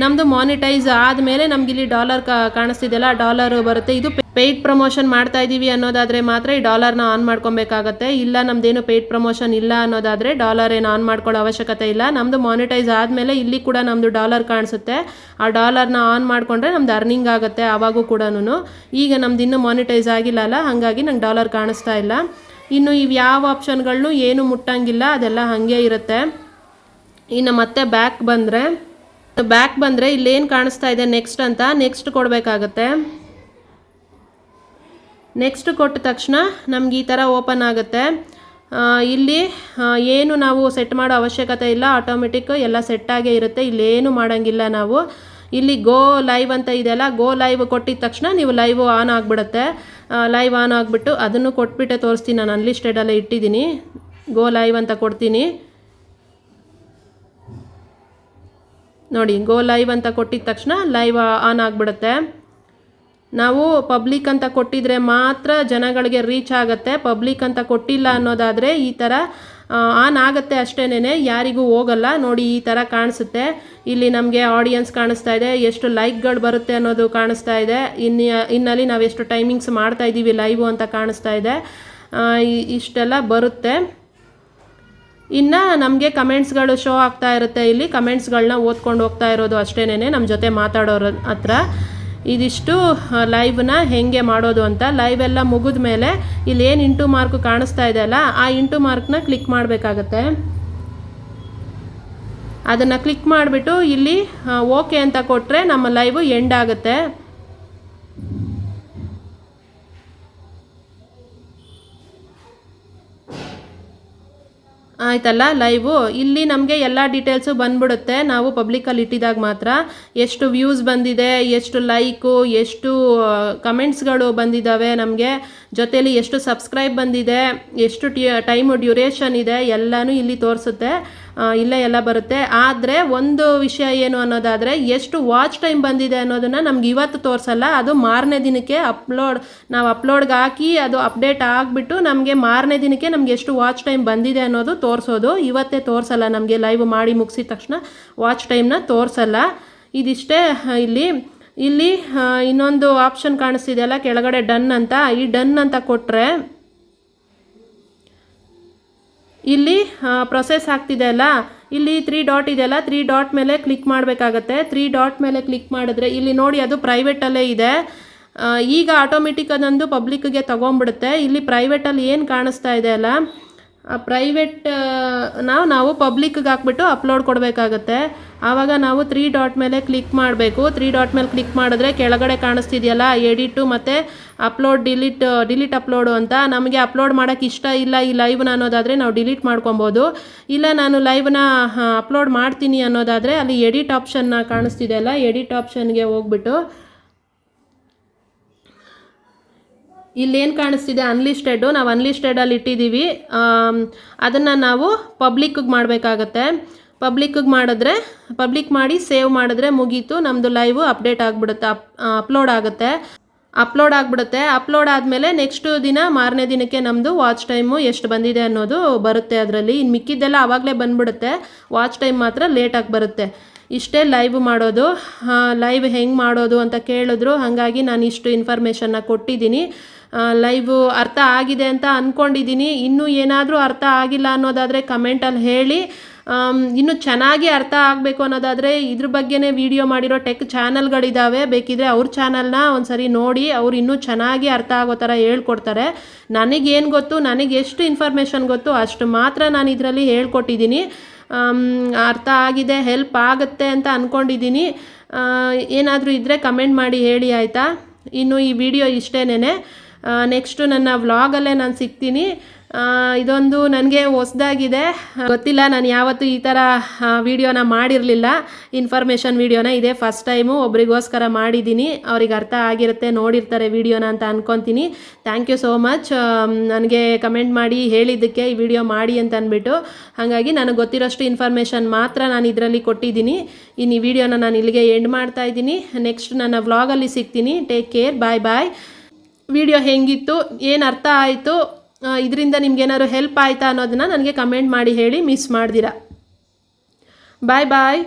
ನಮ್ಮದು ಮಾನಿಟೈಸ್ ಆದಮೇಲೆ ನಮಗಿಲ್ಲಿ ಡಾಲರ್ ಕಾಣಿಸ್ತಿದೆಯಲ್ಲ ಡಾಲರ್ ಬರುತ್ತೆ. ಇದು ಪೇಯ್ಡ್ ಪ್ರಮೋಷನ್ ಮಾಡ್ತಾ ಇದ್ದೀವಿ ಅನ್ನೋದಾದರೆ ಮಾತ್ರ ಈ ಡಾಲರ್ನ ಆನ್ ಮಾಡ್ಕೊಬೇಕಾಗತ್ತೆ. ಇಲ್ಲ ನಮ್ಮದೇನು ಪೇಯ್ಡ್ ಪ್ರಮೋಷನ್ ಇಲ್ಲ ಅನ್ನೋದಾದರೆ ಡಾಲರ್ ಏನು ಆನ್ ಮಾಡ್ಕೊಳ್ಳೋ ಅವಶ್ಯಕತೆ ಇಲ್ಲ. ನಮ್ಮದು ಮಾನಿಟೈಸ್ ಆದಮೇಲೆ ಇಲ್ಲಿ ಕೂಡ ನಮ್ಮದು ಡಾಲರ್ ಕಾಣಿಸುತ್ತೆ. ಆ ಡಾಲರ್ನ ಆನ್ ಮಾಡಿಕೊಂಡ್ರೆ ನಮ್ದು ಅರ್ನಿಂಗ್ ಆಗುತ್ತೆ, ಆವಾಗೂ ಕೂಡ ಈಗ ನಮ್ದು ಇನ್ನೂ ಮಾನಿಟೈಸ್ ಆಗಿಲ್ಲ ಅಲ್ಲ, ಹಾಗಾಗಿ ನಂಗೆ ಡಾಲರ್ ಕಾಣಿಸ್ತಾ ಇಲ್ಲ. ಇನ್ನು ಇವು ಯಾವ ಆಪ್ಷನ್ಗಳನ್ನೂ ಏನು ಮುಟ್ಟಂಗಿಲ್ಲ, ಅದೆಲ್ಲ ಹಾಗೆ ಇರುತ್ತೆ. ಇನ್ನು ಮತ್ತೆ ಬ್ಯಾಕ್ ಬಂದರೆ ಬ್ಯಾಕ್ ಬಂದರೆ ಇಲ್ಲೇನು ಕಾಣಿಸ್ತಾ ಇದೆ ನೆಕ್ಸ್ಟ್ ಅಂತ ನೆಕ್ಸ್ಟ್ ಕೊಡಬೇಕಾಗತ್ತೆ. ನೆಕ್ಸ್ಟ್ ಕೊಟ್ಟ ತಕ್ಷಣ ನಮ್ಗೆ ಈ ಥರ ಓಪನ್ ಆಗುತ್ತೆ. ಇಲ್ಲಿ ಏನು ನಾವು ಸೆಟ್ ಮಾಡೋ ಅವಶ್ಯಕತೆ ಇಲ್ಲ ಆಟೋಮೆಟಿಕ್ ಎಲ್ಲ ಸೆಟ್ಟಾಗೇ ಇರುತ್ತೆ, ಇಲ್ಲೇನು ಮಾಡೋಂಗಿಲ್ಲ ನಾವು. ಇಲ್ಲಿ ಗೋ ಲೈವ್ ಅಂತ ಇದೆಯಲ್ಲ ಗೋ ಲೈವ್ ಕೊಟ್ಟಿದ ತಕ್ಷಣ ನೀವು ಲೈವ್ ಆನ್ ಆಗಿಬಿಡುತ್ತೆ. ಲೈವ್ ಆನ್ ಆಗಿಬಿಟ್ಟು ಅದನ್ನು ಕೊಟ್ಬಿಟ್ಟೆ ತೋರಿಸ್ತೀನಿ ನಾನು ಅನ್ಲಿಸ್ಟೆಡಲ್ಲೇ ಇಟ್ಟಿದ್ದೀನಿ. ಗೋ ಲೈವ್ ಅಂತ ಕೊಡ್ತೀನಿ. ನೋಡಿ, ಗೋ ಲೈವ್ ಅಂತ ಕೊಟ್ಟಿದ ತಕ್ಷಣ ಲೈವ್ ಆನ್ ಆಗಿಬಿಡುತ್ತೆ. ನಾವು ಪಬ್ಲಿಕ್ ಅಂತ ಕೊಟ್ಟಿದ್ರೆ ಮಾತ್ರ ಜನಗಳಿಗೆ ರೀಚ್ ಆಗುತ್ತೆ. ಪಬ್ಲಿಕ್ ಅಂತ ಕೊಟ್ಟಿಲ್ಲ ಅನ್ನೋದಾದರೆ ಈ ಥರ ಆನ್ ಆಗುತ್ತೆ ಅಷ್ಟೇನೆ ಯಾರಿಗೂ ಹೋಗಲ್ಲ. ನೋಡಿ, ಈ ಥರ ಕಾಣಿಸುತ್ತೆ. ಇಲ್ಲಿ ನಮಗೆ ಆಡಿಯನ್ಸ್ ಕಾಣಿಸ್ತಾ ಇದೆ. ಎಷ್ಟು ಲೈಕ್ಗಳು ಬರುತ್ತೆ ಅನ್ನೋದು ಕಾಣಿಸ್ತಾ ಇದೆ. ಇನ್ನು, ಇನ್ನಲ್ಲಿ ನಾವು ಎಷ್ಟು ಟೈಮಿಂಗ್ಸ್ ಮಾಡ್ತಾ ಇದ್ದೀವಿ ಲೈವು ಅಂತ ಕಾಣಿಸ್ತಾ ಇದೆ. ಇಷ್ಟೆಲ್ಲ ಬರುತ್ತೆ. ಇನ್ನು ನಮಗೆ ಕಮೆಂಟ್ಸ್ಗಳು ಶೋ ಆಗ್ತಾ ಇರುತ್ತೆ ಇಲ್ಲಿ. ಕಮೆಂಟ್ಸ್ಗಳನ್ನ ಓದ್ಕೊಂಡು ಹೋಗ್ತಾ ಇರೋದು ಅಷ್ಟೇನೆ ನಮ್ಮ ಜೊತೆ ಮಾತಾಡೋರ ಹತ್ರ. ಇದಿಷ್ಟು ಲೈವ್ನ ಹೆಂಗೆ ಮಾಡೋದು ಅಂತ. ಲೈವ್ ಎಲ್ಲ ಮುಗಿದ ಮೇಲೆ ಇಲ್ಲಿ ಏನು ಇಂಟು ಮಾರ್ಕ್ ಕಾಣಿಸ್ತಾ ಇದೆ ಅಲ್ಲ, ಆ ಇಂಟು ಮಾರ್ಕ್ನ ಕ್ಲಿಕ್ ಮಾಡಬೇಕಾಗತ್ತೆ. ಅದನ್ನು ಕ್ಲಿಕ್ ಮಾಡಿಬಿಟ್ಟು ಇಲ್ಲಿ ಓಕೆ ಅಂತ ಕೊಟ್ಟರೆ ನಮ್ಮ ಲೈವ್ ಎಂಡ್ ಆಗುತ್ತೆ. ಆಯ್ತಲ್ಲ ಲೈವು ಇಲ್ಲಿ ನಮಗೆ ಎಲ್ಲ ಡೀಟೇಲ್ಸು ಬಂದ್ಬಿಡುತ್ತೆ. ನಾವು ಪಬ್ಲಿಕಲ್ಲಿ ಇಟ್ಟಿದಾಗ ಮಾತ್ರ ಎಷ್ಟು ವ್ಯೂಸ್ ಬಂದಿದೆ, ಎಷ್ಟು ಲೈಕು ಎಷ್ಟು ಕಮೆಂಟ್ಸ್ಗಳು ಬಂದಿದ್ದಾವೆ ನಮಗೆ, ಜೊತೇಲಿ ಎಷ್ಟು ಸಬ್ಸ್ಕ್ರೈಬ್ ಬಂದಿದೆ, ಎಷ್ಟು ಟೈಮು ಡ್ಯೂರೇಷನ್ ಇದೆ, ಎಲ್ಲನೂ ಇಲ್ಲಿ ತೋರಿಸುತ್ತೆ. ಇಲ್ಲೇ ಎಲ್ಲ ಬರುತ್ತೆ. ಆದರೆ ಒಂದು ವಿಷಯ ಏನು ಅನ್ನೋದಾದರೆ ಎಷ್ಟು ವಾಚ್ ಟೈಮ್ ಬಂದಿದೆ ಅನ್ನೋದನ್ನು ನಮ್ಗೆ ಇವತ್ತು ತೋರಿಸಲ್ಲ. ಅದು ಮಾರನೇ ದಿನಕ್ಕೆ ಅಪ್ಲೋಡ್ ನಾವು ಅಪ್ಲೋಡ್ಗೆ ಹಾಕಿ ಅದು ಅಪ್ಡೇಟ್ ಆಗಿಬಿಟ್ಟು ನಮಗೆ ಮಾರನೇ ದಿನಕ್ಕೆ ನಮ್ಗೆ ಎಷ್ಟು ವಾಚ್ ಟೈಮ್ ಬಂದಿದೆ ಅನ್ನೋದು ತೋರಿಸೋದು. ಇವತ್ತೇ ತೋರಿಸಲ್ಲ ನಮಗೆ ಲೈವ್ ಮಾಡಿ ಮುಗಿಸಿದ ತಕ್ಷಣ ವಾಚ್ ಟೈಮ್ನ ತೋರಿಸಲ್ಲ. ಇದಿಷ್ಟೇ ಇಲ್ಲಿ. ಇಲ್ಲಿ ಇನ್ನೊಂದು ಆಪ್ಷನ್ ಕಾಣಿಸ್ತಿದೆಯಲ್ಲ ಕೆಳಗಡೆ ಡನ್ ಅಂತ. ಈ ಡನ್ ಅಂತ ಕೊಟ್ಟರೆ ಇಲ್ಲಿ ಪ್ರೊಸೆಸ್ ಆಗ್ತಿದೆ ಅಲ್ಲ? ಇಲ್ಲಿ ತ್ರೀ ಡಾಟ್ ಇದೆಯಲ್ಲ ತ್ರೀ ಡಾಟ್ ಮೇಲೆ ಕ್ಲಿಕ್ ಮಾಡಬೇಕಾಗತ್ತೆ. ತ್ರೀ ಡಾಟ್ ಮೇಲೆ ಕ್ಲಿಕ್ ಮಾಡಿದ್ರೆ ಇಲ್ಲಿ ನೋಡಿ ಅದು ಪ್ರೈವೇಟಲ್ಲೇ ಇದೆ. ಈಗ ಆಟೋಮೆಟಿಕ್ ಅದೊಂದು ಪಬ್ಲಿಕ್ಗೆ ತೊಗೊಂಬಿಡುತ್ತೆ ಇಲ್ಲಿ ಪ್ರೈವೇಟಲ್ಲಿ ಏನು ಕಾಣಿಸ್ತಾ ಇದೆ ಅಲ್ಲ? ಪ್ರೈವೇಟ್ ನಾವು ನಾವು ಪಬ್ಲಿಕ್ಗೆ ಹಾಕ್ಬಿಟ್ಟು ಅಪ್ಲೋಡ್ ಕೊಡಬೇಕಾಗತ್ತೆ. ಆವಾಗ ನಾವು ತ್ರೀ ಡಾಟ್ ಮೇಲೆ ಕ್ಲಿಕ್ ಮಾಡಬೇಕು. ತ್ರೀ ಡಾಟ್ ಮೇಲೆ ಕ್ಲಿಕ್ ಮಾಡಿದ್ರೆ ಕೆಳಗಡೆ ಕಾಣಿಸ್ತಿದೆಯಲ್ಲ ಎಡಿಟು ಮತ್ತು ಅಪ್ಲೋಡ್ ಡಿಲೀಟ್ ಡಿಲೀಟ್ ಅಪ್ಲೋಡು ಅಂತ. ನಮಗೆ ಅಪ್ಲೋಡ್ ಮಾಡೋಕ್ಕೆ ಇಷ್ಟ ಇಲ್ಲ ಈ ಲೈವ್ನ ಅನ್ನೋದಾದರೆ ನಾವು ಡಿಲೀಟ್ ಮಾಡ್ಕೊಬೋದು. ಇಲ್ಲ ನಾನು ಲೈವ್ನ ಅಪ್ಲೋಡ್ ಮಾಡ್ತೀನಿ ಅನ್ನೋದಾದರೆ ಅಲ್ಲಿ ಎಡಿಟ್ ಆಪ್ಷನ್ನ ಕಾಣಿಸ್ತಿದೆಯಲ್ಲ ಎಡಿಟ್ ಆಪ್ಷನ್ಗೆ ಹೋಗ್ಬಿಟ್ಟು ಇಲ್ಲೇನು ಕಾಣಿಸ್ತಿದೆ? ಅನ್ಲಿಸ್ಟೆಡು ನಾವು ಅನ್ಲಿಸ್ಟೆಡಲ್ಲಿ ಇಟ್ಟಿದ್ದೀವಿ ಅದನ್ನು ನಾವು ಪಬ್ಲಿಕ್ಕಿಗೆ ಮಾಡಬೇಕಾಗತ್ತೆ. ಪಬ್ಲಿಕ್ಕಿಗೆ ಮಾಡಿದ್ರೆ ಪಬ್ಲಿಕ್ ಮಾಡಿ ಸೇವ್ ಮಾಡಿದ್ರೆ ಮುಗೀತು. ನಮ್ಮದು ಲೈವು ಅಪ್ಡೇಟ್ ಆಗಿಬಿಡುತ್ತೆ. ಅಪ್ ಅಪ್ಲೋಡ್ ಆಗುತ್ತೆ. ಅಪ್ಲೋಡ್ ಆಗಿಬಿಡುತ್ತೆ. ಅಪ್ಲೋಡ್ ಆದಮೇಲೆ ನೆಕ್ಸ್ಟ್ ದಿನ, ಮಾರನೇ ದಿನಕ್ಕೆ ನಮ್ಮದು ವಾಚ್ ಟೈಮು ಎಷ್ಟು ಬಂದಿದೆ ಅನ್ನೋದು ಬರುತ್ತೆ ಅದರಲ್ಲಿ. ಇನ್ನು ಮಿಕ್ಕಿದ್ದೆಲ್ಲ ಆವಾಗಲೇ ಬಂದ್ಬಿಡುತ್ತೆ. ವಾಚ್ ಟೈಮ್ ಮಾತ್ರ ಲೇಟಾಗಿ ಬರುತ್ತೆ. ಇಷ್ಟೇ ಲೈವ್ ಮಾಡೋದು. ಲೈವ್ ಹೆಂಗೆ ಮಾಡೋದು ಅಂತ ಕೇಳಿದ್ರು. ಹಾಗಾಗಿ ನಾನು ಇಷ್ಟು ಇನ್ಫಾರ್ಮೇಷನ್ನ ಕೊಟ್ಟಿದ್ದೀನಿ. ಲೈವ್ ಅರ್ಥ ಆಗಿದೆ ಅಂತ ಅಂದ್ಕೊಂಡಿದ್ದೀನಿ ಇನ್ನೂ ಏನಾದರೂ ಅರ್ಥ ಆಗಿಲ್ಲ ಅನ್ನೋದಾದರೆ ಕಮೆಂಟಲ್ಲಿ ಹೇಳಿ. ಇನ್ನು ಚೆನ್ನಾಗಿ ಅರ್ಥ ಆಗಬೇಕು ಅನ್ನೋದಾದರೆ ಇದ್ರ ಬಗ್ಗೆನೇ ವಿಡಿಯೋ ಮಾಡಿರೋ ಟೆಕ್ ಚಾನಲ್ಗಳಿದ್ದಾವೆ ಬೇಕಿದ್ರೆ ಅವ್ರ ಚಾನಲ್ನ ಒಂದ್ಸರಿ ನೋಡಿ, ಅವ್ರು ಇನ್ನೂ ಚೆನ್ನಾಗಿ ಅರ್ಥ ಆಗೋ ಥರ ಹೇಳ್ಕೊಡ್ತಾರೆ. ನನಗೇನು ಗೊತ್ತು, ನನಗೆ ಎಷ್ಟು ಇನ್ಫಾರ್ಮೇಷನ್ ಗೊತ್ತು ಅಷ್ಟು ಮಾತ್ರ ನಾನು ಇದರಲ್ಲಿ ಹೇಳ್ಕೊಟ್ಟಿದ್ದೀನಿ ಅರ್ಥ ಆಗಿದೆ ಹೆಲ್ಪ್ ಆಗುತ್ತೆ ಅಂತ ಅಂದ್ಕೊಂಡಿದ್ದೀನಿ ಏನಾದರೂ ಇದ್ದರೆ ಕಮೆಂಟ್ ಮಾಡಿ ಹೇಳಿ ಆಯಿತಾ? ಇನ್ನು ಈ ವಿಡಿಯೋ ಇಷ್ಟೇನೆ ನೆಕ್ಸ್ಟು ನನ್ನ ವ್ಲಾಗಲ್ಲೇ ನಾನು ಸಿಗ್ತೀನಿ. ಇದೊಂದು ನನಗೆ ಹೊಸ್ದಾಗಿದೆ. ಗೊತ್ತಿಲ್ಲ, ನಾನು ಯಾವತ್ತೂ ಈ ಥರ ವೀಡಿಯೋನ ಮಾಡಿರಲಿಲ್ಲ. ಇನ್ಫಾರ್ಮೇಷನ್ ವೀಡಿಯೋನ ಇದೇ ಫಸ್ಟ್ ಟೈಮು ಒಬ್ರಿಗೋಸ್ಕರ ಮಾಡಿದ್ದೀನಿ ಅವ್ರಿಗೆ ಅರ್ಥ ಆಗಿರುತ್ತೆ, ನೋಡಿರ್ತಾರೆ ವೀಡಿಯೋನ ಅಂತ ಅನ್ಕೊತೀನಿ. ಥ್ಯಾಂಕ್ ಯು ಸೋ ಮಚ್ ನನಗೆ ಕಮೆಂಟ್ ಮಾಡಿ ಹೇಳಿದ್ದಕ್ಕೆ ಈ ವಿಡಿಯೋ ಮಾಡಿ ಅಂತ ಅಂದ್ಬಿಟ್ಟು ಹಾಗಾಗಿ ನನಗೆ ಗೊತ್ತಿರೋಷ್ಟು ಇನ್ಫಾರ್ಮೇಷನ್ ಮಾತ್ರ ನಾನು ಇದರಲ್ಲಿ ಕೊಟ್ಟಿದ್ದೀನಿ ಇನ್ನು ಈ ವಿಡಿಯೋನ ನಾನು ಇಲ್ಲಿಗೆ ಎಂಡ್ ಮಾಡ್ತಾ ಇದ್ದೀನಿ. ನೆಕ್ಸ್ಟ್ ನನ್ನ ವ್ಲಾಗಲ್ಲಿ ಸಿಗ್ತೀನಿ. Take care bye bye video ಹೆಂಗಿತ್ತು, ಏನು ಅರ್ಥ ಆಯಿತು ಇದರಿಂದ ನಿಮ್ಗೇನಾದ್ರು ಹೆಲ್ಪ್ ಆಯಿತಾ ಅನ್ನೋದನ್ನ ನನಗೆ ಕಮೆಂಟ್ ಮಾಡಿ ಹೇಳಿ ಮಿಸ್ ಮಾಡ್ದಿರ. ಬಾಯ್ ಬಾಯ್